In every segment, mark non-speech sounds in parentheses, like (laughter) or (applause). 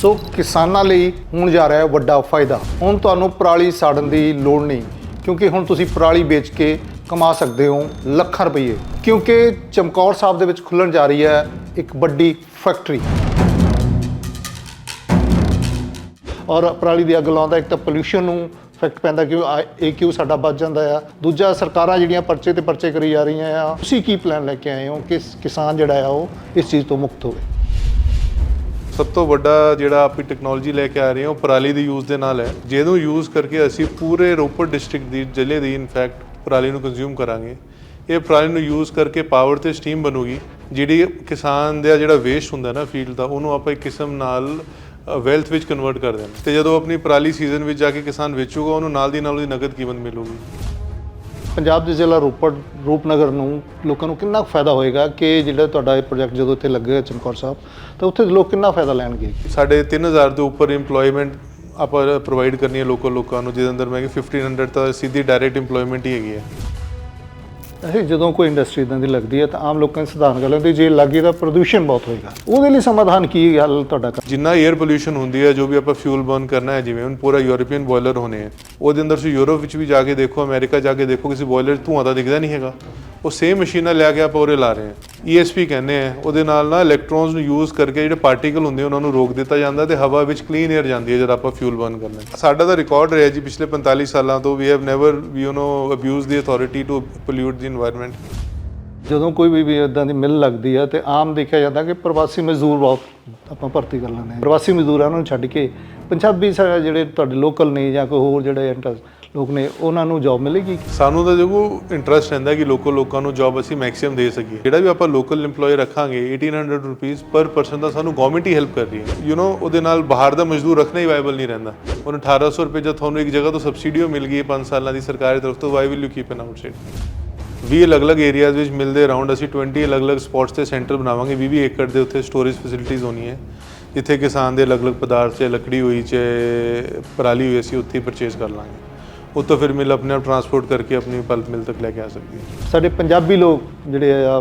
ਸੋ ਕਿਸਾਨਾਂ ਲਈ ਹੁਣ ਜਾ ਰਿਹਾ ਹੈ ਵੱਡਾ ਫਾਇਦਾ। ਹੁਣ ਤੁਹਾਨੂੰ ਪਰਾਲੀ ਸਾੜਨ ਦੀ ਲੋੜ ਨਹੀਂ, ਕਿਉਂਕਿ ਹੁਣ ਤੁਸੀਂ ਪਰਾਲੀ ਵੇਚ ਕੇ ਕਮਾ ਸਕਦੇ ਹੋ ਲੱਖਾਂ ਰੁਪਏ ਕਿਉਂਕਿ ਚਮਕੌਰ ਸਾਹਿਬ ਦੇ ਵਿੱਚ ਖੁੱਲਣ ਜਾ ਰਹੀ ਹੈ ਇੱਕ ਵੱਡੀ ਫੈਕਟਰੀ। ਔਰ ਪਰਾਲੀ ਦੀ ਅੱਗ ਲਾਉਂਦਾ ਇੱਕ ਤਾਂ ਪੋਲੂਸ਼ਨ ਨੂੰ ਇਫੈਕਟ ਪੈਂਦਾ ਕਿ ਇਹ ਕਿਉਂ ਸਾਡਾ ਬਚ ਜਾਂਦਾ ਆ। ਦੂਜਾ, ਸਰਕਾਰਾਂ ਜਿਹੜੀਆਂ ਪਰਚੇ ਤੇ ਪਰਚੇ ਕਰੀ ਜਾ ਰਹੀਆਂ ਆ, ਤੁਸੀਂ ਕੀ ਪਲਾਨ ਲੈ ਕੇ ਆਏ ਹੋ ਕਿ ਕਿਸਾਨ ਜਿਹੜਾ ਆ ਉਹ ਇਸ ਚੀਜ਼ ਤੋਂ ਮੁਕਤ ਹੋਵੇ? ਸਭ ਤੋਂ ਵੱਡਾ ਜਿਹੜਾ ਆਪੀ ਟੈਕਨੋਲੋਜੀ ਲੈ ਕੇ ਆ ਰਹੇ ਹਾਂ, ਉਹ ਪਰਾਲੀ ਦੇ ਯੂਜ਼ ਦੇ ਨਾਲ ਹੈ। ਜਿਹਨੂੰ ਯੂਜ਼ ਕਰਕੇ ਅਸੀਂ ਪੂਰੇ ਰੋਪੜ ਡਿਸਟ੍ਰਿਕਟ ਦੀ ਜ਼ਿਲ੍ਹੇ ਦੀ ਇਨਫੈਕਟ ਪਰਾਲੀ ਨੂੰ ਕੰਜ਼ਿਊਮ ਕਰਾਂਗੇ। ਇਹ ਪਰਾਲੀ ਨੂੰ ਯੂਜ਼ ਕਰਕੇ ਪਾਵਰ ਤੇ ਸਟੀਮ ਬਣੂਗੀ। ਜਿਹੜੀ ਕਿਸਾਨ ਦਾ ਜਿਹੜਾ ਵੇਸਟ ਹੁੰਦਾ ਨਾ ਫੀਲਡ ਦਾ, ਉਹਨੂੰ ਆਪਾਂ ਇੱਕ ਕਿਸਮ ਨਾਲ ਵੈਲਥ ਵਿੱਚ ਕਨਵਰਟ ਕਰ ਦੇਣਾ ਤੇ ਜਦੋਂ ਆਪਣੀ ਪਰਾਲੀ ਸੀਜ਼ਨ ਵਿੱਚ ਜਾ ਕੇ ਕਿਸਾਨ ਵੇਚੂਗਾ, ਉਹਨੂੰ ਨਾਲ ਦੀ ਨਾਲ ਉਹਦੀ ਨਗਦ ਕੀਮਤ ਮਿਲੂਗੀ। ਪੰਜਾਬ ਦੇ ਜ਼ਿਲ੍ਹਾ ਰੋਪੜ, ਰੂਪਨਗਰ ਨੂੰ ਲੋਕਾਂ ਨੂੰ ਕਿੰਨਾ ਕੁ ਫਾਇਦਾ ਹੋਏਗਾ ਕਿ ਜਿਹੜਾ ਤੁਹਾਡਾ ਇਹ ਪ੍ਰੋਜੈਕਟ ਜਦੋਂ ਇੱਥੇ ਲੱਗੇਗਾ ਚਮਕੌਰ ਸਾਹਿਬ, ਤਾਂ ਉੱਥੇ ਲੋਕ ਕਿੰਨਾ ਫਾਇਦਾ ਲੈਣਗੇ? ਸਾਡੇ 3000 ਦੇ ਉੱਪਰ EMPLOYMENT ਆਪਾਂ ਪ੍ਰੋਵਾਈਡ ਕਰਨੀ ਹੈ ਲੋਕਲ ਲੋਕਾਂ ਨੂੰ, ਜਿਹਦੇ ਅੰਦਰ ਮੈਂ ਕਿ 1500 ਤਾਂ ਸਿੱਧੀ ਡਾਇਰੈਕਟ EMPLOYMENT ਹੀ ਹੈਗੀ ਹੈ। ਅਸੀਂ ਜਦੋਂ ਕੋਈ ਇੰਡਸਟਰੀ ਇਦਾਂ ਦੀ ਲੱਗਦੀ ਹੈ ਤਾਂ ਆਮ ਲੋਕਾਂ ਦੀ ਸਧਾਰਨ ਗੱਲ ਹੁੰਦੀ ਜੇ ਲੱਗੀ ਤਾਂ ਪ੍ਰਦੂਸ਼ਣ ਬਹੁਤ ਹੋਏਗਾ। ਉਹਦੇ ਲਈ ਸਮਾਧਾਨ ਕੀ ਗੱਲ ਤੁਹਾਡਾ ਜਿੰਨਾ 에ਅਰ ਪੋਲੂਸ਼ਨ ਹੁੰਦੀ ਹੈ, ਜੋ ਵੀ ਆਪਾਂ ਫਿਊਲ ਬਰਨ ਕਰਨਾ ਹੈ, ਜਿਵੇਂ ਹੁਣ ਪੂਰਾ ਯੂਰੋਪੀਅਨ ਬੋਇਲਰ ਹੋਣੇ ਹੈ, ਉਹਦੇ ਅੰਦਰ ਸੀ ਯੂਰਪ ਵਿੱਚ ਵੀ ਜਾ ਕੇ ਦੇਖੋ ਅਮਰੀਕਾ ਜਾ ਕੇ ਦੇਖੋ, ਕਿਸੇ ਬੋਇਲਰ ਧੂਆਂ ਦਾ ਦਿਖਦਾ ਨਹੀਂ ਹੈਗਾ। ਉਹ ਸੇਮ ਮਸ਼ੀਨਾਂ ਲੈ ਕੇ ਆਪਾਂ ਉਹਰੇ ਲਾ ਰਹੇ ਹਾਂ। ESP ਕਹਿੰਦੇ ਆ ਉਹਦੇ ਨਾਲ ਨਾ ਇਲੈਕਟ੍ਰੋਨਸ ਨੂੰ ਯੂਜ਼ ਕਰਕੇ ਜਿਹੜੇ ਪਾਰਟੀਕਲ ਹੁੰਦੇ ਉਹਨਾਂ ਨੂੰ ਰੋਕ ਦਿੱਤਾ ਜਾਂਦਾ ਤੇ ਹਵਾ ਵਿੱਚ ਕਲੀਨ 에ਅਰ ਜਾਂਦੀ ਹੈ ਜਦ ਆਪਾਂ ਫਿਊਲ ਬਰਨ ਕਰਨਾ ਸਾਡਾ ਤਾਂ ਰਿਕਾਰਡ ਰਿਹਾ ਜੀ, ਪਿਛਲੇ 45 ਸਾਲਾਂ ਤੋਂ we have never we you know abuse the authority to pollute the environment ਜਦੋਂ ਕੋਈ ਵੀ ਇਦਾਂ ਦੀ ਮਿਲ ਲੱਗਦੀ ਆ ਤੇ ਆਮ ਦੇਖਿਆ ਜਾਂਦਾ ਕਿ ਪ੍ਰਵਾਸੀ ਮਜ਼ਦੂਰ ਬਹੁਤ ਆਪਾਂ ਭਰਤੀ ਕਰ ਲੈਂਦੇ ਆ ਪ੍ਰਵਾਸੀ ਮਜ਼ਦੂਰਾਂ ਨੂੰ ਛੱਡ ਕੇ ਪੰਜਾਬੀ ਜਿਹੜੇ ਤੁਹਾਡੇ ਲੋਕਲ ਨੇ ਜਾਂ ਕੋਈ ਹੋਰ ਜਿਹੜੇ ਇੰਟਰਸਟ ਲੋਕ ਨੇ ਉਹਨਾਂ ਨੂੰ ਜੌਬ ਮਿਲੇਗੀ? ਸਾਨੂੰ ਤਾਂ ਜੋ ਇੰਟਰਸਟ ਰਹਿੰਦਾ ਕਿ ਲੋਕਲ ਲੋਕਾਂ ਨੂੰ ਜੌਬ ਅਸੀਂ ਮੈਕਸਿਮਮ ਦੇ ਸਕੀਏ। ਜਿਹੜਾ ਵੀ ਆਪਾਂ ਲੋਕਲ EMPLOYE ਰੱਖਾਂਗੇ 1800 ਰੁਪਏ ਪਰ ਪਰਸਨ ਦਾ ਸਾਨੂੰ ਗਵਰਨਮੈਂਟ ਹੀ ਹੈਲਪ ਕਰ ਰਹੀ ਹੈ। ਯੂ نو ਉਹਦੇ ਨਾਲ ਬਾਹਰ ਦਾ ਮਜ਼ਦੂਰ ਰੱਖਣਾ ਹੀ ਵਾਇਬਲ ਨਹੀਂ ਰਹਿੰਦਾ। ਉਹਨ 1800 ਰੁਪਏ ਜੇ ਤੁਹਾਨੂੰ ਇੱਕ ਜਗ੍ਹਾ ਤੋਂ ਸਬਸਿਡੀ ਮਿਲ ਗਈ 5 ਸਾਲਾਂ ਦੀ ਸਰਕਾਰ ਦੀ ਤਰਫ ਤੋਂ why will you keep an outside 20 ਅਲੱਗ-ਅਲੱਗ ਏਰੀਆਜ਼ ਵਿੱਚ ਮਿਲਦੇ ਅਰਾਊਂਡ ਅਸੀਂ 20 ਅਲੱਗ-ਅਲੱਗ ਸਪੌਟਸ ਤੇ ਸੈਂਟਰ ਬਣਾਵਾਂਗੇ। 20 20 ਏਕੜ ਦੇ ਉੱਥੇ ਸਟੋਰੇਜ ਫੈਸਿਲਿਟੀਜ਼ ਹੋਣੀ ਹੈ। ਜਿੱਥੇ ਕਿਸਾਨ ਦੇ ਅਲੱਗ-ਅਲੱਗ ਪਦਾਰਥ, ਚਾਹੇ ਲੱਕੜੀ ਹੋਈ, ਚਾਹੇ ਪਰਾਲੀ ਹੋਈ, ਅਸੀਂ ਉੱਥੇ ਪਰਚੇਸ ਕਰ ਲਾਂਗੇ। ਉੱਥੋਂ ਫਿਰ ਮਿਲ ਆਪਣੇ ਆਪ ਟਰਾਂਸਪੋਰਟ ਕਰਕੇ ਆਪਣੀ ਪਲਪ ਮਿਲ ਤੱਕ ਲੈ ਕੇ ਆ ਸਕਦੀ ਹੈ। ਸਾਡੇ ਪੰਜਾਬੀ ਲੋਕ ਜਿਹੜੇ ਆ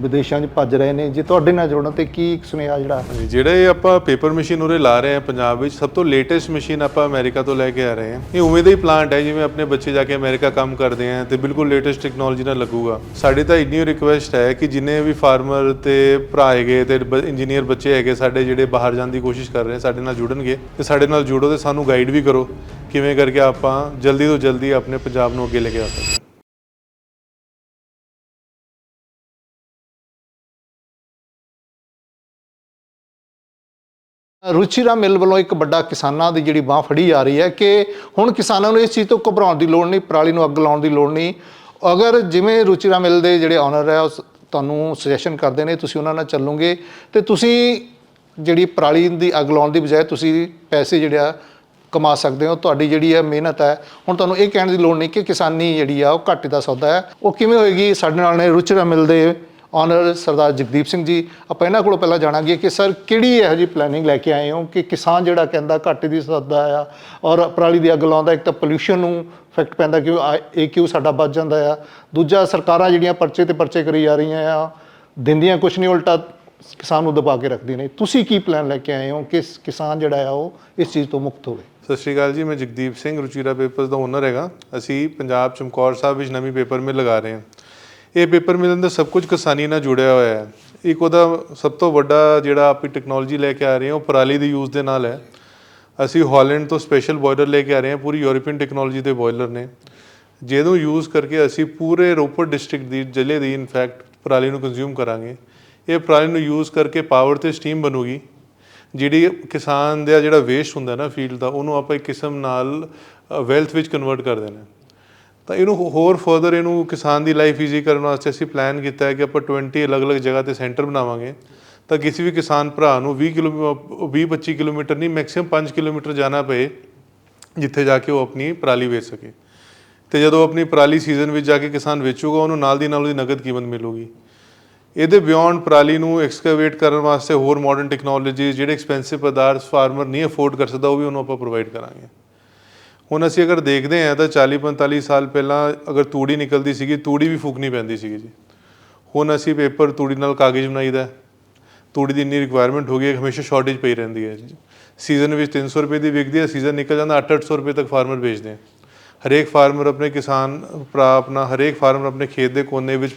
ਵਿਦੇਸ਼ਾਂ 'ਚ ਭੱਜ ਰਹੇ ਨੇ ਜੇ ਤੁਹਾਡੇ ਨਾਲ ਜੁੜਨ ਤੇ ਕੀ ਸੁਨੇਹਾ ਜਿਹੜਾ? ਜਿਹੜੇ ਆਪਾਂ ਪੇਪਰ ਮਸ਼ੀਨ ਉਰੇ ਲਾ ਰਹੇ ਹਾਂ ਪੰਜਾਬ ਵਿੱਚ ਸਭ ਤੋਂ ਲੇਟੈਸਟ ਮਸ਼ੀਨ ਆਪਾਂ ਅਮਰੀਕਾ ਤੋਂ ਲੈ ਕੇ ਆ ਰਹੇ ਹਾਂ। ਇਹ ਉਵੇਂ ਦਾ ਹੀ ਪਲਾਂਟ ਹੈ ਜਿਵੇਂ ਆਪਣੇ ਬੱਚੇ ਜਾ ਕੇ ਅਮਰੀਕਾ ਕੰਮ ਕਰਦੇ ਆ ਤੇ ਬਿਲਕੁਲ ਲੇਟੈਸਟ ਟੈਕਨੋਲੋਜੀ ਨਾਲ ਲੱਗੂਗਾ। ਸਾਡੀ ਤਾਂ ਇੰਨੀ ਰਿਕੁਐਸਟ ਹੈ ਕਿ ਜਿੰਨੇ ਵੀ ਫਾਰਮਰ ਤੇ ਭਰਾ ਹੈਗੇ ਤੇ ਇੰਜੀਨੀਅਰ ਬੱਚੇ ਹੈਗੇ ਸਾਡੇ ਜਿਹੜੇ ਬਾਹਰ ਜਾਣ ਦੀ ਕੋਸ਼ਿਸ਼ ਕਰ ਰਹੇ ਸਾਡੇ ਨਾਲ ਜੁੜਨਗੇ ਤੇ ਸਾਡੇ ਨਾਲ ਜੁੜੋ ਤੇ ਸਾਨੂੰ ਗਾਈਡ ਵੀ ਕਰੋ। ਕਿਵੇਂ ਕਰਕੇ ਆਪਾਂ ਜਲਦੀ ਤੋਂ ਜਲਦੀ ਆਪਣੇ ਪੰਜਾਬ ਨੂੰ ਅੱਗੇ ਲੈ ਕੇ ਆ ਸਕਦੇ ਰੁਚੀਰਾ ਮਿਲ ਵੱਲੋਂ ਇੱਕ ਵੱਡਾ ਕਿਸਾਨਾਂ ਦੀ ਜਿਹੜੀ ਬਾਹ ਫੜੀ ਜਾ ਰਹੀ ਹੈ ਕਿ ਹੁਣ ਕਿਸਾਨਾਂ ਨੂੰ ਇਸ ਚੀਜ਼ ਤੋਂ ਘਬਰਾਉਣ ਦੀ ਲੋੜ ਨਹੀਂ, ਪਰਾਲੀ ਨੂੰ ਅੱਗ ਲਾਉਣ ਦੀ ਲੋੜ ਨਹੀਂ। ਅਗਰ ਜਿਵੇਂ ਰੁਚੀਰਾ ਮਿਲ ਦੇ ਜਿਹੜੇ ਓਨਰ ਹੈ ਉਹ ਤੁਹਾਨੂੰ ਸੁਜੈਸ਼ਨ ਕਰਦੇ ਨੇ, ਤੁਸੀਂ ਉਹਨਾਂ ਨਾਲ ਚੱਲੋਗੇ ਤੇ ਤੁਸੀਂ ਜਿਹੜੀ ਪਰਾਲੀ ਦੀ ਅੱਗ ਲਾਉਣ ਦੀ ਬਜਾਏ ਤੁਸੀਂ ਪੈਸੇ ਜਿਹੜੇ ਆ ਕਮਾ ਸਕਦੇ ਹੋ, ਤੁਹਾਡੀ ਜਿਹੜੀ ਹੈ ਮਿਹਨਤ ਹੈ, ਹੁਣ ਤੁਹਾਨੂੰ ਇਹ ਕਹਿਣ ਦੀ ਲੋੜ ਨਹੀਂ ਕਿ ਕਿਸਾਨੀ ਜਿਹੜੀ ਆ, ਉਹ ਘਾਟੇ ਦਾ ਸੌਦਾ ਹੈ। ਉਹ ਕਿਵੇਂ ਹੋਏਗੀ? ਸਾਡੇ ਨਾਲ ਨੇ ਰੁਚੀਰਾ ਮਿਲ ਦੇ ਸਰਦਾਰ ਜਗਦੀਪ ਸਿੰਘ ਜੀ। ਆਪਾਂ ਇਹਨਾਂ ਕੋਲੋਂ ਪਹਿਲਾਂ ਜਾਣਾਂਗੇ ਕਿ ਸਰ, ਕਿਹੜੀ ਇਹੋ ਜਿਹੀ ਪਲੈਨਿੰਗ ਲੈ ਕੇ ਆਏ ਹੋ ਕਿ ਕਿਸਾਨ ਜਿਹੜਾ ਕਹਿੰਦਾ ਘਾਟੇ ਦੀ ਸੌਦਾ ਆ ਔਰ ਪਰਾਲੀ ਦੀ ਅੱਗ ਲਾਉਂਦਾ, ਇੱਕ ਤਾਂ ਪੋਲੂਸ਼ਨ ਨੂੰ ਇਫੈਕਟ ਪੈਂਦਾ ਕਿ ਇਹ ਕਿਉਂ ਸਾਡਾ ਵੱਧ ਜਾਂਦਾ ਆ। ਦੂਜਾ, ਸਰਕਾਰਾਂ ਜਿਹੜੀਆਂ ਪਰਚੇ ਤੇ ਪਰਚੇ ਕਰੀ ਜਾ ਰਹੀਆਂ ਆ, ਦਿੰਦੀਆਂ ਕੁਝ ਨਹੀਂ, ਉਲਟਾ ਕਿਸਾਨ ਨੂੰ ਦਬਾ ਕੇ ਰੱਖਦੀਆਂ ਨੇ। ਤੁਸੀਂ ਕੀ ਪਲਾਨ ਲੈ ਕੇ ਆਏ ਹੋ ਕਿ ਕਿਸਾਨ ਜਿਹੜਾ ਆ, ਉਹ ਇਸ ਚੀਜ਼ ਤੋਂ ਮੁਕਤ ਹੋਵੇ? ਸਤਿ ਸ਼੍ਰੀ ਅਕਾਲ ਜੀ, ਮੈਂ ਜਗਦੀਪ ਸਿੰਘ, ਰੁਚੀਰਾ ਪੇਪਰਸ ਦਾ ਓਨਰ ਹੈਗਾ। ਅਸੀਂ ਪੰਜਾਬ ਚਮਕੌਰ ਸਾਹਿਬ ਵਿੱਚ ਨਵੀਂ ਪੇਪਰ ਮਿਲ ਲਗਾ ਰਹੇ ਹਾਂ। ਇਹ ਪੇਪਰ ਮਿਲ ਅੰਦਰ ਸਭ ਕੁਝ ਕਿਸਾਨੀ ਨਾਲ ਜੁੜਿਆ ਹੋਇਆ ਹੈ। ਇੱਕ ਉਹਦਾ ਸਭ ਤੋਂ ਵੱਡਾ ਜਿਹੜਾ ਆਪੀ ਟੈਕਨੋਲੋਜੀ ਲੈ ਕੇ ਆ ਰਹੇ ਹਾਂ, ਉਹ ਪਰਾਲੀ ਦੇ ਯੂਜ਼ ਦੇ ਨਾਲ ਹੈ। ਅਸੀਂ ਹਾਲੈਂਡ ਤੋਂ ਸਪੈਸ਼ਲ ਬੋਇਲਰ ਲੈ ਕੇ ਆ ਰਹੇ ਹਾਂ, ਪੂਰੀ ਯੂਰੋਪੀਅਨ ਟੈਕਨੋਲੋਜੀ ਦੇ ਬੋਇਲਰ ਨੇ। ਜਿਹਨੂੰ ਯੂਜ਼ ਕਰਕੇ ਅਸੀਂ ਪੂਰੇ ਰੋਪੜ ਡਿਸਟ੍ਰਿਕਟ ਦੀ ਜ਼ਿਲ੍ਹੇ ਦੀ ਇਨਫੈਕਟ ਪਰਾਲੀ ਨੂੰ ਕੰਜ਼ਿਊਮ ਕਰਾਂਗੇ। ਇਹ ਪਰਾਲੀ ਨੂੰ ਯੂਜ਼ ਕਰਕੇ ਪਾਵਰ ਤੇ ਸਟੀਮ ਬਣੂਗੀ। ਜਿਹੜੀ ਕਿਸਾਨ ਦਾ ਜਿਹੜਾ ਵੇਸਟ ਹੁੰਦਾ ਨਾ ਫੀਲਡ ਦਾ, ਉਹਨੂੰ ਆਪਾਂ ਇੱਕ ਕਿਸਮ ਨਾਲ ਵੈਲਥ ਵਿੱਚ ਕਨਵਰਟ ਕਰ ਦੇਣਾ ਤਾਂ ਇਹਨੂੰ ਹੋਰ ਫਰਦਰ ਇਹਨੂੰ ਕਿਸਾਨ ਦੀ ਲਾਈਫ ਈਜ਼ੀ ਕਰਨ ਵਾਸਤੇ ਅਸੀਂ ਪਲਾਨ ਕੀਤਾ ਹੈ ਕਿ ਆਪਾਂ 20 ਅਲੱਗ-ਅਲੱਗ ਜਗ੍ਹਾ ਤੇ ਸੈਂਟਰ ਬਣਾਵਾਂਗੇ। ਤਾਂ ਕਿਸੇ ਵੀ ਕਿਸਾਨ ਭਰਾ ਨੂੰ 20 ਕਿਲੋ 20-25 ਕਿਲੋਮੀਟਰ ਨਹੀਂ ਮੈਕਸਿਮਮ 5 ਕਿਲੋਮੀਟਰ ਜਾਣਾ ਪਏ, ਜਿੱਥੇ ਜਾ ਕੇ ਉਹ ਆਪਣੀ ਪਰਾਲੀ ਵੇਚ ਸਕੇ। ਤੇ ਜਦੋਂ ਆਪਣੀ ਪਰਾਲੀ ਸੀਜ਼ਨ ਵਿੱਚ ਜਾ ਕੇ ਕਿਸਾਨ ਵੇਚੂਗਾ, ਉਹਨੂੰ ਨਾਲ ਦੀ ਨਾਲ ਉਹਦੀ ਨਗਦ ਕੀਮਤ ਮਿਲੂਗੀ। ਇਹਦੇ ਬਿਯੋਂਡ ਪਰਾਲੀ ਨੂੰ ਐਕਸਕੇਵੇਟ ਕਰਨ ਵਾਸਤੇ ਹੋਰ ਮਾਡਰਨ ਟੈਕਨੋਲੋਜੀ ਜਿਹੜੇ ਐਕਸਪੈਂਸਿਵ ਪਦਾਰਥ ਫਾਰਮਰ ਨਹੀਂ ਅਫੋਰਡ ਕਰ ਸਕਦਾ, ਉਹ ਵੀ ਉਹਨੂੰ ਆਪਾਂ ਪ੍ਰੋਵਾਈਡ ਕਰਾਂਗੇ। ਹੁਣ ਅਸੀਂ ਅਗਰ ਦੇਖਦੇ ਹਾਂ ਤਾਂ 40 45 ਸਾਲ ਪਹਿਲਾਂ ਅਗਰ ਤੂੜੀ ਨਿਕਲਦੀ ਸੀਗੀ, ਤੂੜੀ ਵੀ ਫੂਕਣੀ ਪੈਂਦੀ ਸੀਗੀ ਜੀ। ਹੁਣ ਅਸੀਂ ਪੇਪਰ ਤੂੜੀ ਨਾਲ ਕਾਗਜ਼ ਬਣਾਈਦਾ ਤੂੜੀ ਦੀ ਇੰਨੀ ਰਿਕੁਆਇਰਮੈਂਟ ਹੋ ਗਈ ਹੈ, ਹਮੇਸ਼ਾ ਸ਼ਾਰਟੇਜ ਪਈ ਰਹਿੰਦੀ ਹੈ ਜੀ। ਸੀਜ਼ਨ ਵਿੱਚ 300 ਰੁਪਏ ਦੀ ਵਿਕਦੀ ਹੈ ਸੀਜ਼ਨ ਨਿਕਲ ਜਾਂਦਾ 8-800 ਰੁਪਏ ਤੱਕ ਫਾਰਮਰ ਵੇਚਦੇ ਹੈ। ਹਰੇਕ ਫਾਰਮਰ ਆਪਣੇ ਕਿਸਾਨ ਭਰਾ ਆਪਣਾ, ਹਰੇਕ ਫਾਰਮਰ ਆਪਣੇ ਖੇਤ ਦੇ ਕੋਨੇ ਵਿੱਚ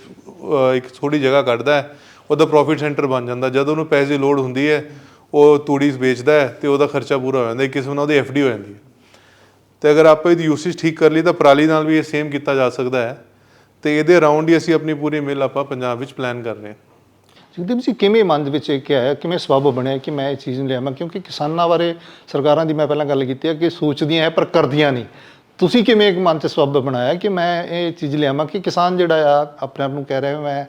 ਇੱਕ ਥੋੜੀ ਜਗ੍ਹਾ ਕੱਢਦਾ ਹੈ, ਉਹਦਾ ਪ੍ਰੋਫਿਟ ਸੈਂਟਰ ਬਣ ਜਾਂਦਾ। ਜਦ ਉਹਨੂੰ ਪੈਸੇ ਦੀ ਲੋੜ ਹੁੰਦੀ ਹੈ, ਉਹ ਤੂੜੀ ਵੇਚਦਾ ਹੈ ਤੇ ਉਹਦਾ ਖਰਚਾ ਪੂਰਾ ਹੋ ਜਾਂਦਾ। ਇੱਕ ਕਿਸਮ ਨਾਲ ਉਹਦੀ ਐਫਡੀ ਹੋ ਜਾਂਦੀ ਹੈ। ਤੇ ਅਗਰ ਆਪਾਂ ਇਹਦੀ ਯੂਸੇਜ ਠੀਕ ਕਰ ਲਈ, ਤਾਂ ਪਰਾਲੀ ਨਾਲ ਵੀ ਇਹ ਸੇਮ ਕੀਤਾ ਜਾ ਸਕਦਾ ਹੈ। ਤੇ ਇਹਦੇ ਅਰਾਊਂਡ ਹੀ ਅਸੀਂ ਆਪਣੀ ਪੂਰੀ ਮਿਲ ਆਪਾਂ ਪੰਜਾਬ ਵਿੱਚ ਪਲਾਨ ਕਰ ਰਹੇ ਹਾਂ। ਜਗਦੀਪ ਜੀ, ਕਿਵੇਂ ਮਨ ਦੇ ਵਿੱਚ ਇਹ ਕਿ ਆਇਆ ਕਿਵੇਂ ਸਬਬ ਬਣਿਆ ਕਿ ਮੈਂ ਇਹ ਚੀਜ਼ ਨੂੰ ਲਿਆਵਾਂ? ਕਿਉਂਕਿ ਕਿਸਾਨਾਂ ਬਾਰੇ ਸਰਕਾਰਾਂ ਦੀ ਮੈਂ ਪਹਿਲਾਂ ਗੱਲ ਕੀਤੀ ਹੈ ਕਿ ਸੋਚਦੀਆਂ ਹੈ ਪਰ ਕਰਦੀਆਂ ਨਹੀਂ। ਤੁਸੀਂ ਕਿਵੇਂ ਇੱਕ ਮਨ 'ਚ ਸਬਬ ਬਣਾਇਆ ਕਿ ਮੈਂ ਇਹ ਚੀਜ਼ ਲਿਆਵਾਂ ਕਿ ਕਿਸਾਨ ਜਿਹੜਾ ਆ ਆਪਣੇ ਆਪ ਨੂੰ ਕਹਿ ਰਿਹਾ ਮੈਂ,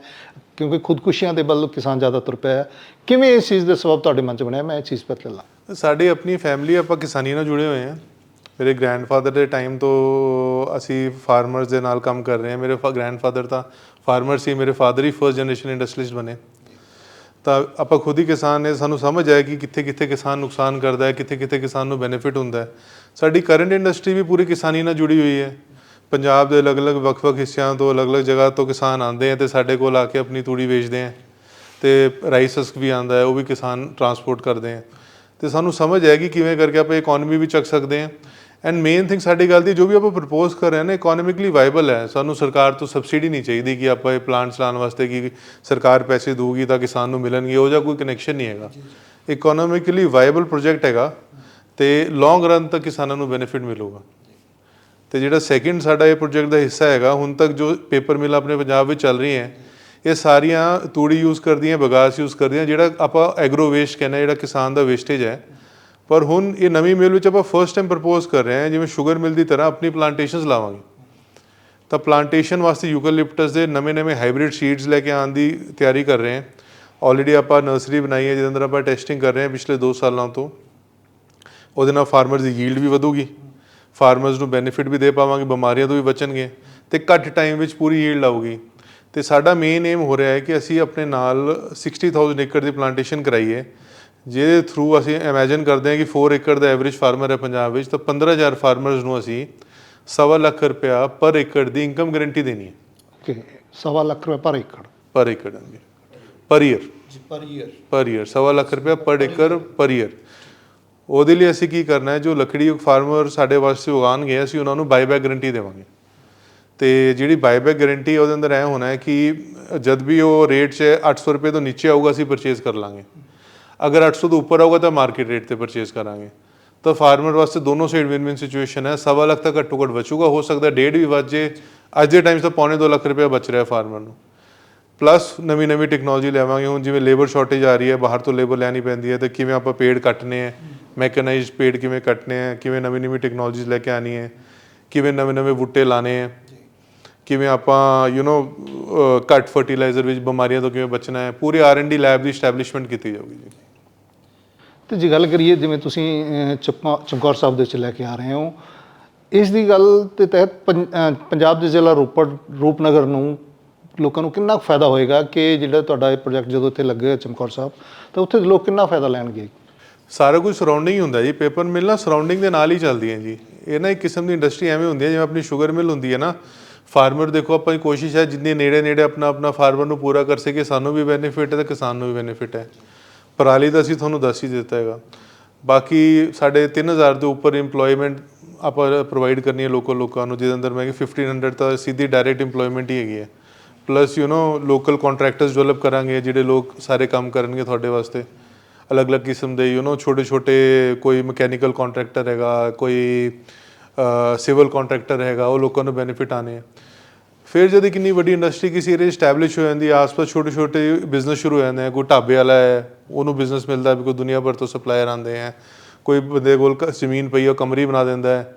ਕਿਉਂਕਿ ਖੁਦਕੁਸ਼ੀਆਂ ਦੇ ਵੱਲ ਕਿਸਾਨ ਜ਼ਿਆਦਾ ਤੁਰ ਪਿਆ ਕਿਵੇਂ ਇਸ ਚੀਜ਼ ਦਾ ਸਬਬ ਤੁਹਾਡੇ ਮਨ 'ਚ ਬਣਿਆ? ਮੈਂ ਇਹ ਚੀਜ਼ ਪਰ ਲਾਂ ਸਾਡੀ ਆਪਣੀ ਫੈਮਿਲੀ ਆਪਾਂ ਕਿਸਾਨੀ ਨਾਲ ਜੁੜੇ ਹੋਏ ਹਾਂ। ਮੇਰੇ ਗ੍ਰੈਂਡਫਾਦਰ ਦੇ ਟਾਈਮ ਤੋਂ ਅਸੀਂ ਫਾਰਮਰਸ ਦੇ ਨਾਲ ਕੰਮ ਕਰ ਰਹੇ ਹਾਂ। ਮੇਰੇ ਗ੍ਰੈਂਡਫਾਦਰ ਤਾਂ ਫਾਰਮਰ ਸੀ, ਮੇਰੇ ਫਾਦਰ ਹੀ ਫਰਸਟ ਜਨਰੇਸ਼ਨ ਇੰਡਸਟਰੀਲਿਸਟ ਬਣੇ। ਤਾਂ ਆਪਾਂ ਖੁਦ ਹੀ ਕਿਸਾਨ ਨੇ, ਸਾਨੂੰ ਸਮਝ ਆਇਆ ਕਿ ਕਿੱਥੇ ਕਿੱਥੇ ਕਿਸਾਨ ਨੁਕਸਾਨ ਕਰਦਾ ਹੈ ਕਿੱਥੇ ਕਿੱਥੇ ਕਿਸਾਨ ਨੂੰ ਬੈਨੀਫਿਟ ਹੁੰਦਾ ਹੈ। ਸਾਡੀ ਕਰੰਟ ਇੰਡਸਟਰੀ ਵੀ ਪੂਰੀ ਕਿਸਾਨੀ ਨਾਲ ਜੁੜੀ ਹੋਈ ਹੈ। ਪੰਜਾਬ ਦੇ ਅਲੱਗ-ਅਲੱਗ ਵੱਖ-ਵੱਖ ਹਿੱਸਿਆਂ ਤੋਂ ਅਲੱਗ-ਅਲੱਗ ਜਗ੍ਹਾ ਤੋਂ ਕਿਸਾਨ ਆਉਂਦੇ ਆ ਤੇ ਸਾਡੇ ਕੋਲ ਆ ਕੇ ਆਪਣੀ ਤੂੜੀ ਵੇਚਦੇ ਆ। ਤੇ ਰਾਈਸ ਹਸਕ ਵੀ ਆਂਦਾ ਹੈ ਉਹ ਵੀ ਕਿਸਾਨ ਟਰਾਂਸਪੋਰਟ ਕਰਦੇ ਆ। ਤੇ ਸਾਨੂੰ ਸਮਝ ਹੈ ਕਿ ਕਿਵੇਂ ਕਰਕੇ ਆਪਾਂ ਇਕਨੋਮੀ ਵੀ ਚੱਕ ਸਕਦੇ ਆ। ਐਂਡ ਮੇਨ ਥਿੰਗ ਸਾਡੀ ਗੱਲ ਦੀ ਜੋ ਵੀ ਆਪਾਂ ਪ੍ਰਪੋਜ਼ ਕਰ ਰਹੇ ਹਾਂ ਨਾ ਇਕਨੋਮਿਕਲੀ ਵਾਇਬਲ ਹੈ। ਸਾਨੂੰ ਸਰਕਾਰ ਤੋਂ ਸਬਸਿਡੀ ਨਹੀਂ ਚਾਹੀਦੀ ਕਿ ਆਪਾਂ ਇਹ ਪਲਾਂਟ ਚਲਾਉਣ ਵਾਸਤੇ ਕਿ ਸਰਕਾਰ ਪੈਸੇ ਦਊਗੀ ਤਾਂ ਕਿਸਾਨ ਨੂੰ ਮਿਲਣਗੇ ਉਹ ਜਾਂ ਕੋਈ ਕਨੈਕਸ਼ਨ ਨਹੀਂ ਹੈਗਾ। ਇਕਨੋਮਿਕਲੀ ਵਾਇਬਲ ਪ੍ਰੋਜੈਕਟ ਹੈਗਾ। ਤੇ ਲੌਂਗ ਰਨ ਤੱਕ ਕਿਸਾਨਾਂ ਨੂੰ ਬੈਨੀਫਿਟ ਮਿਲੂਗਾ। ਤੇ ਜਿਹੜਾ ਸੈਕਿੰਡ ਸਾਡਾ ਇਹ ਪ੍ਰੋਜੈਕਟ ਦਾ ਹਿੱਸਾ ਹੈਗਾ, ਹੁਣ ਤੱਕ ਜੋ ਪੇਪਰ ਮਿਲ ਆਪਣੇ ਪੰਜਾਬ ਵਿੱਚ ਚੱਲ ਰਹੀ ਹੈ ਇਹ ਸਾਰੀਆਂ ਤੂੜੀ ਯੂਜ਼ ਕਰਦੀਆਂ, ਬਗਾਸ ਯੂਜ਼ ਕਰਦੀਆਂ, ਜਿਹੜਾ ਆਪਾਂ ਐਗਰੋ ਵੇਸਟ ਕਹਿੰਦੇ ਜਿਹੜਾ ਕਿਸਾਨ ਦਾ ਵੇਸਟੇਜ ਹੈ। ਪਰ ਹੁਣ ਇਹ ਨਵੀਂ ਮਿਲ ਵਿੱਚ ਆਪਾਂ ਫਰਸਟ ਟਾਈਮ ਪ੍ਰਪੋਜ਼ ਕਰ ਰਹੇ ਹਾਂ, ਜਿਵੇਂ ਸ਼ੂਗਰ ਮਿਲ ਦੀ ਤਰ੍ਹਾਂ ਆਪਣੀ ਪਲਾਂਟੇਸ਼ਨਸ ਲਾਵਾਂਗੇ। ਤਾਂ ਪਲਾਂਟੇਸ਼ਨ ਵਾਸਤੇ ਯੂਕਲਿਪਟਸ ਦੇ ਨਵੇਂ-ਨਵੇਂ ਹਾਈਬ੍ਰਿਡ ਸੀਡਸ ਲੈ ਕੇ ਆਉਣ ਦੀ ਤਿਆਰੀ ਕਰ ਰਹੇ ਹਾਂ। ਆਲਰੇਡੀ ਆਪਾਂ ਨਰਸਰੀ ਬਣਾਈ ਹੈ, ਜਿਹਦੇ ਅੰਦਰ ਆਪਾਂ ਟੈਸਟਿੰਗ ਕਰ ਰਹੇ ਹਾਂ ਪਿਛਲੇ 2 ਸਾਲਾਂ ਤੋਂ। ਉਹਦੇ ਨਾਲ ਫਾਰਮਰਸ ਦੀ ਯੀਲਡ ਵੀ ਵਧੂਗੀ। ਫਾਰਮਰਸ ਨੂੰ ਬੈਨੀਫਿਟ ਵੀ ਦੇ ਪਾਵਾਂਗੇ ਬਿਮਾਰੀਆਂ ਤੋਂ ਵੀ ਬਚਣਗੇ ਤੇ ਘੱਟ ਟਾਈਮ ਵਿੱਚ ਪੂਰੀ ਯੀਲਡ ਆਊਗੀ ਤੇ ਸਾਡਾ ਮੇਨ ਏਮ ਹੋ ਰਿਹਾ ਹੈ ਕਿ ਅਸੀਂ ਆਪਣੇ ਨਾਲ 60000 ਏਕੜ ਦੀ ਪਲਾਂਟੇਸ਼ਨ ਕਰਾਈਏ ਜਿਹਦੇ ਥਰੂ ਅਸੀਂ ਇਮੇਜਿਨ ਕਰਦੇ ਹਾਂ ਕਿ 4 ਏਕੜ ਦਾ ਐਵਰੇਜ ਫਾਰਮਰ ਹੈ ਪੰਜਾਬ ਵਿੱਚ ਤਾਂ 15000 ਫਾਰਮਰਸ ਨੂੰ ਅਸੀਂ ਸਵਾ ਲੱਖ ਰੁਪਇਆ ਪਰ ਏਕੜ ਦੀ ਇਨਕਮ ਗਾਰੰਟੀ ਦੇਣੀ ਹੈ। ਕਿ ਸਵਾ ਲੱਖ ਰੁਪਏ ਪਰ ਏਕੜ? ਪਰ ਏਕੜ ਹਾਂਜੀ। ਪਰ ਈਅਰ ਪਰ ਈਅਰ ਪਰ ਈਅਰ ਸਵਾ ਲੱਖ ਰੁਪਇਆ ਪਰ ਏਕੜ ਪਰ ਈਅਰ ਉਹਦੇ ਲਈ ਅਸੀਂ ਕੀ ਕਰਨਾ ਹੈ, ਜੋ ਲੱਕੜੀ ਫਾਰਮਰ ਸਾਡੇ ਵਾਸਤੇ ਉਗਾਉਣਗੇ, ਅਸੀਂ ਉਹਨਾਂ ਨੂੰ ਬਾਈਬੈਕ ਗਾਰੰਟੀ ਦੇਵਾਂਗੇ। ਤੇ ਜਿਹੜੀ ਬਾਈਬੈਕ ਗਾਰੰਟੀ ਉਹਦੇ ਅੰਦਰ ਐ ਹੋਣਾ ਹੈ ਕਿ ਜਦ ਵੀ ਉਹ ਰੇਟ 'ਚ 800 ਰੁਪਏ ਤੋਂ ਨੀਚੇ ਆਊਗਾ, ਅਸੀਂ ਪਰਚੇਸ ਕਰ ਲਾਂਗੇ। ਅਗਰ 800 ਤੋਂ ਉੱਪਰ ਆਊਗਾ ਤਾਂ ਮਾਰਕੀਟ ਰੇਟ ਤੇ ਪਰਚੇਸ ਕਰਾਂਗੇ। ਤਾਂ ਫਾਰਮਰ ਵਾਸਤੇ ਦੋਨੋਂ ਸਾਈਡ ਵਿਨ ਵਿਨ ਸਿਚੁਏਸ਼ਨ ਹੈ। ਸਵਾ ਲੱਖ ਤੱਕ ਘੱਟੋ ਘੱਟ ਬਚੂਗਾ। ਹੋ ਸਕਦਾ ਡੇਢ ਵੀ ਵੱਧ ਜੇ। ਅੱਜ ਦੇ ਟਾਈਮ 'ਚ ਤਾਂ ਪੌਣੇ 2 ਲੱਖ ਰੁਪਏ ਬਚ ਰਿਹਾ ਫਾਰਮਰ ਨੂੰ। ਪਲੱਸ ਨਵੀਂ ਨਵੀਂ ਟੈਕਨੋਲੋਜੀ ਲੈਵਾਂਗੇ ਹੁਣ ਜਿਵੇਂ ਲੇਬਰ ਸ਼ਾਰਟੇਜ ਆ ਰਹੀ ਹੈ, ਬਾਹਰ ਤੋਂ ਲੇਬਰ ਲੈਣੀ ਪੈਂਦੀ ਹੈ, ਤੇ ਕਿਵੇਂ ਆਪਾਂ ਪੇੜ ਕੱਟਨੇ ਹੈ? ਮੈਕਨਾਈਜ਼ਡ ਪੇੜ ਕਿਵੇਂ ਕੱਟਨੇ ਹੈ ਕਿਵੇਂ ਨਵੀਂ ਨਵੀਂ ਟੈਕਨੋਲੋਜੀਜ਼ ਲੈ ਕੇ ਆਣੀ ਹੈ ਕਿਵੇਂ ਨਵੇਂ ਨਵੇਂ ਬੂਟੇ ਲਾਣੇ ਹੈ ਕਿਵੇਂ ਆਪਾਂ ਯੂ نو ਘੱਟ ਫਰਟੀਲਾਈਜ਼ਰ ਵਿੱਚ ਬਿਮਾਰੀਆਂ ਤੋਂ ਕਿਵੇਂ ਬਚਣਾ ਹੈ ਪੂਰੇ ਡੀ ਲੈਬ ਦੀ ਐਸਟੈਬਲਿਸ਼ਮੈਂਟ ਕੀਤੀ ਜਾਊਗੀ ਜੀ। ਤੇ ਜੇ ਗੱਲ ਕਰੀਏ ਜਿਵੇਂ ਤੁਸੀਂ ਅਹ, ਚਮਕੌਰ ਸਾਹਿਬ ਦੇ ਵਿੱਚ ਲੈ ਕੇ ਆ ਰਹੇ ਹੋ ਇਸ ਦੀ ਗੱਲ ਦੇ ਤਹਿਤ ਪੰ- ਪੰਜਾਬ ਦੇ ਜ਼ਿਲ੍ਹਾ ਰੋਪੜ ਰੂਪਨਗਰ ਨੂੰ ਲੋਕਾਂ ਨੂੰ ਕਿੰਨਾ ਕੁ ਫਾਇਦਾ ਹੋਏਗਾ ਕਿ ਜਿਹੜਾ ਤੁਹਾਡਾ ਇਹ ਪ੍ਰੋਜੈਕਟ ਜਦੋਂ ਇੱਥੇ ਲੱਗੇਗਾ ਚਮਕੌਰ ਸਾਹਿਬ ਤਾਂ ਉੱਥੇ ਲੋਕ ਕਿੰਨਾ ਫਾਇਦਾ ਲੈਣਗੇ? ਸਾਰਾ ਕੁਝ ਸਰਾਊਂਡਿੰਗ ਹੀ ਹੁੰਦਾ ਜੀ। ਪੇਪਰ ਮਿਲ ਨਾ ਸਰਾਊਂਡਿੰਗ ਦੇ ਨਾਲ ਹੀ ਚੱਲਦੀ ਹੈ ਜੀ। ਇਹ ਨਾ ਇੱਕ ਕਿਸਮ ਦੀ ਇੰਡਸਟਰੀ ਐਵੇਂ ਹੁੰਦੀ ਹੈ, ਜਿਵੇਂ ਆਪਣੀ ਸ਼ੂਗਰ ਮਿਲ ਹੁੰਦੀ ਹੈ ਨਾ। ਫਾਰਮਰ ਦੇਖੋ, ਆਪਾਂ ਦੀ ਕੋਸ਼ਿਸ਼ ਹੈ ਜਿੰਨੇ ਨੇੜੇ ਨੇੜੇ ਆਪਣਾ ਆਪਣਾ ਫਾਰਮਰ ਨੂੰ ਪੂਰਾ ਕਰ ਸਕੇ ਸਾਨੂੰ ਵੀ ਬੈਨੀਫਿਟ ਹੈ ਤੇ ਕਿਸਾਨ ਨੂੰ ਵੀ ਬੈਨੀਫਿਟ ਹੈ। ਪਰਾਲੀ ਦਾ ਅਸੀਂ ਤੁਹਾਨੂੰ ਦੱਸ ਹੀ ਦਿੱਤਾ ਹੈਗਾ। ਬਾਕੀ ਸਾਡੇ 3000 ਦੇ ਉੱਪਰ EMPLOYMENT ਆਪਾਂ ਪ੍ਰੋਵਾਈਡ ਕਰਨੀ ਹੈ ਲੋਕਲ ਲੋਕਾਂ ਨੂੰ। ਜਿਹਦੇ ਅੰਦਰ ਮੈਂ ਕਿ 1500 ਤਾਂ ਸਿੱਧੀ ਡਾਇਰੈਕਟ EMPLOYMENT ਹੀ ਹੈਗੀ ਹੈ। Plus you know local contractors develop ਕਰਾਂਗੇ, ਜਿਹੜੇ ਲੋਕ ਸਾਰੇ ਕੰਮ ਕਰਨਗੇ ਤੁਹਾਡੇ ਵਾਸਤੇ। ਅਲੱਗ-ਅਲੱਗ ਕਿਸਮ ਦੇ ਯੂ نو ਛੋਟੇ-ਛੋਟੇ ਕੋਈ ਮਕੈਨੀਕਲ ਕੰਟਰੈਕਟਰ ਹੈਗਾ ਕੋਈ ਸਿਵਲ ਕੰਟਰੈਕਟਰ ਹੈਗਾ ਉਹ ਲੋਕਾਂ ਨੂੰ ਬੈਨੀਫਿਟ ਆਣੇ ਆ ਫਿਰ ਜਦ ਕਿੰਨੀ ਵੱਡੀ ਇੰਡਸਟਰੀ ਕਿਸੇ ਏਰੀਆ ਸਟੈਬਲਿਸ਼ ਹੋ ਜਾਂਦੀ ਹੈ ਆਸ-ਪਾਸ ਛੋਟੇ-ਛੋਟੇ ਬਿਜ਼ਨਸ ਸ਼ੁਰੂ ਹੋ ਜਾਂਦੇ ਆ ਕੋਈ ਢਾਬੇ ਵਾਲਾ ਹੈ ਉਹਨੂੰ ਬਿਜ਼ਨਸ ਮਿਲਦਾ ਵੀ ਕੋਈ ਦੁਨੀਆ ਭਰ ਤੋਂ ਸਪਲਾਇਰ ਆਉਂਦੇ ਆ ਕੋਈ ਬੰਦੇ ਕੋਲ ਕ- ਜ਼ਮੀਨ ਪਈ ਹੈ, ਉਹ ਕਮਰੀ ਬਣਾ ਦਿੰਦਾ ਹੈ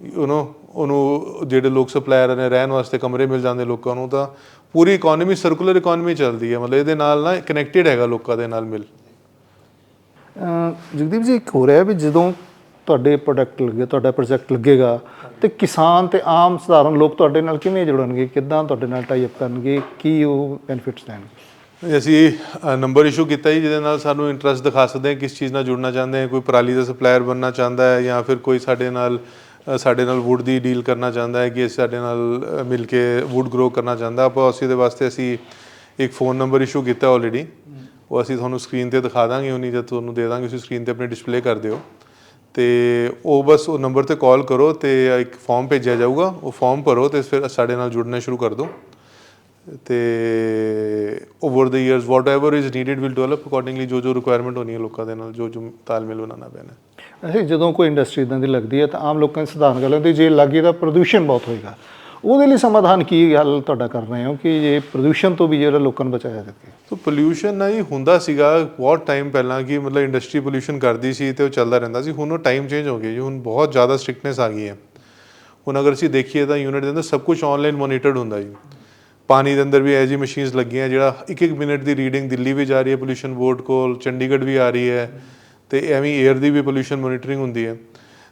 ਯੂ نو ਉਹਨੂੰ ਜਿਹੜੇ ਲੋਕ ਸਪਲਾਇਰ ਨੇ ਰਹਿਣ ਵਾਸਤੇ ਕਮਰੇ ਮਿਲ ਜਾਂਦੇ ਲੋਕਾਂ ਨੂੰ ਤਾਂ ਪੂਰੀ ਇਕਨੋਮੀ ਸਰਕੂਲਰ ਇਕਨੋਮੀ ਚੱਲਦੀ ਹੈ ਮਤਲਬ ਇਹਦੇ ਨਾਲ ਨਾ ਕਨੈਕਟਡ ਹੈਗਾ ਲੋਕਾਂ ਦੇ ਨਾਲ ਮਿਲ ਅਹ ਜਗਦੀਪ ਜੀ, ਇੱਕ ਹੋ ਰਿਹਾ ਵੀ ਜਦੋਂ ਤੁਹਾਡੇ ਪ੍ਰੋਡਕਟ ਲੱਗੇ, ਤੁਹਾਡਾ ਪ੍ਰੋਜੈਕਟ ਲੱਗੇਗਾ, ਤੇ ਕਿਸਾਨ ਤੇ ਆਮ ਸਧਾਰਨ ਲੋਕ ਤੁਹਾਡੇ ਨਾਲ ਕਿਵੇਂ ਜੁੜਨਗੇ? ਕਿੱਦਾਂ ਤੁਹਾਡੇ ਨਾਲ ਟਾਈ ਅਪ ਕਰਨਗੇ? ਕੀ ਉਹ ਬੈਨੀਫਿਟਸ ਦੇਣਗੇ? ਅਸੀਂ ਨੰਬਰ ਇਸ਼ੂ ਕੀਤਾ ਜੀ, ਜਿਹਦੇ ਨਾਲ ਸਾਨੂੰ ਇੰਟਰਸਟ ਦਿਖਾ ਸਕਦੇ ਹਾਂ ਕਿਸ ਚੀਜ਼ ਨਾਲ ਜੁੜਨਾ ਚਾਹੁੰਦੇ ਹਾਂ, ਕੋਈ ਪਰਾਲੀ ਦਾ ਸਪਲਾਇਰ ਬਣਨਾ ਚਾਹੁੰਦਾ ਹੈ ਜਾਂ ਫਿਰ ਕੋਈ ਸਾਡੇ ਨਾਲ ਸਾਡੇ ਨਾਲ ਵੁੱਡ ਦੀ ਡੀਲ ਕਰਨਾ ਚਾਹੁੰਦਾ ਹੈ ਕਿ ਸਾਡੇ ਨਾਲ ਮਿਲ ਕੇ ਵੁੱਡ ਗਰੋ ਕਰਨਾ ਚਾਹੁੰਦਾ। ਆਪਾਂ ਅਸੀਂ ਦੇ ਵਾਸਤੇ ਅਸੀਂ ਇੱਕ ਫੋਨ ਨੰਬਰ ਇਸ਼ੂ ਕੀਤਾ ਆਲਰੇਡੀ ਉਹ ਅਸੀਂ ਤੁਹਾਨੂੰ ਸਕਰੀਨ ਤੇ ਦਿਖਾ ਦਾਂਗੇ, ਉਨੀ ਜਦ ਤੁਹਾਨੂੰ ਦੇ ਦਾਂਗੇ, ਤੁਸੀਂ ਸਕਰੀਨ ਤੇ ਆਪਣੀ ਡਿਸਪਲੇ ਕਰ ਦਿਓ। ਤੇ ਉਹ ਬਸ ਉਹ ਨੰਬਰ ਤੇ ਕਾਲ ਕਰੋ ਤੇ ਇੱਕ ਫਾਰਮ ਭੇਜਿਆ ਜਾਊਗਾ। ਉਹ ਫਾਰਮ ਭਰੋ ਤੇ ਫਿਰ ਸਾਡੇ ਨਾਲ ਜੁੜਨਾ ਸ਼ੁਰੂ ਕਰ ਦਿਓ। ਤੇ over the years whatever is needed will develop accordingly ਜੋ ਜੋ ਰਿਕੁਆਇਰਮੈਂਟ ਹੋਣੀ ਹੈ ਲੋਕਾਂ ਦੇ ਨਾਲ, ਜੋ ਜੋ ਤਾਲਮੇਲ ਬਣਾਉਣਾ ਪੈਣਾ। ਅਸੀਂ ਜਦੋਂ ਕੋਈ ਇੰਡਸਟਰੀ ਇਦਾਂ ਦੀ ਲੱਗਦੀ ਹੈ ਤਾਂ ਆਮ ਲੋਕਾਂ ਦੀ ਸਧਾਰਨ ਗੱਲ ਹੁੰਦੀ ਜੇ ਲੱਗੀ ਤਾਂ ਪ੍ਰਦੂਸ਼ਣ ਬਹੁਤ ਹੋਏਗਾ। ਉਹਦੇ ਲਈ ਸਮਾਧਾਨ ਕੀ ਹੱਲ ਤੁਹਾਡਾ ਕਰ ਰਹੇ ਹੋ ਕਿ ਇਹ ਪ੍ਰਦੂਸ਼ਣ ਤੋਂ ਵੀ ਜਿਹੜਾ ਲੋਕਾਂ ਨੂੰ ਬਚਾਇਆ ਜਾਵੇ ਸੋ ਪੋਲਿਊਸ਼ਨ ਨਾ ਹੀ ਹੁੰਦਾ ਸੀਗਾ ਬਹੁਤ ਟਾਈਮ ਪਹਿਲਾਂ ਕਿ ਮਤਲਬ ਇੰਡਸਟਰੀ ਪੋਲਿਊਸ਼ਨ ਕਰਦੀ ਸੀ ਤੇ ਉਹ ਚੱਲਦਾ ਰਹਿੰਦਾ ਸੀ, ਹੁਣ ਉਹ ਟਾਈਮ ਚੇਂਜ ਹੋ ਗਿਆ ਜੀ, ਹੁਣ ਬਹੁਤ ਜ਼ਿਆਦਾ ਸਟ੍ਰਿਕਟਨੈਸ ਆ ਗਈ ਹੈ। ਹੁਣ ਅਗਰ ਅਸੀਂ ਦੇਖੀਏ ਤਾਂ ਯੂਨਿਟ ਦੇ ਅੰਦਰ ਸਭ ਕੁਝ ਆਨਲਾਈਨ ਮੋਨੀਟਰਡ ਹੁੰਦਾ ਜੀ। ਪਾਣੀ ਦੇ ਅੰਦਰ ਵੀ ਐਜੀ ਮਸ਼ੀਨਸ ਲੱਗੀਆਂ ਜਿਹੜਾ ਇੱਕ ਇੱਕ ਮਿੰਟ ਦੀ ਰੀਡਿੰਗ ਦਿੱਲੀ ਵੀ ਜਾ ਰਹੀ ਹੈ ਪੋਲਿਊਸ਼ਨ ਬੋਰਡ ਕੋਲ, ਚੰਡੀਗੜ੍ਹ ਵੀ ਆ ਰਹੀ ਹੈ ਤੇ ਐਵੇਂ 에ਅਰ ਦੀ ਵੀ ਪੋਲਿਊਸ਼ਨ ਮੋਨੀਟਰਿੰਗ ਹੁੰਦੀ ਹੈ।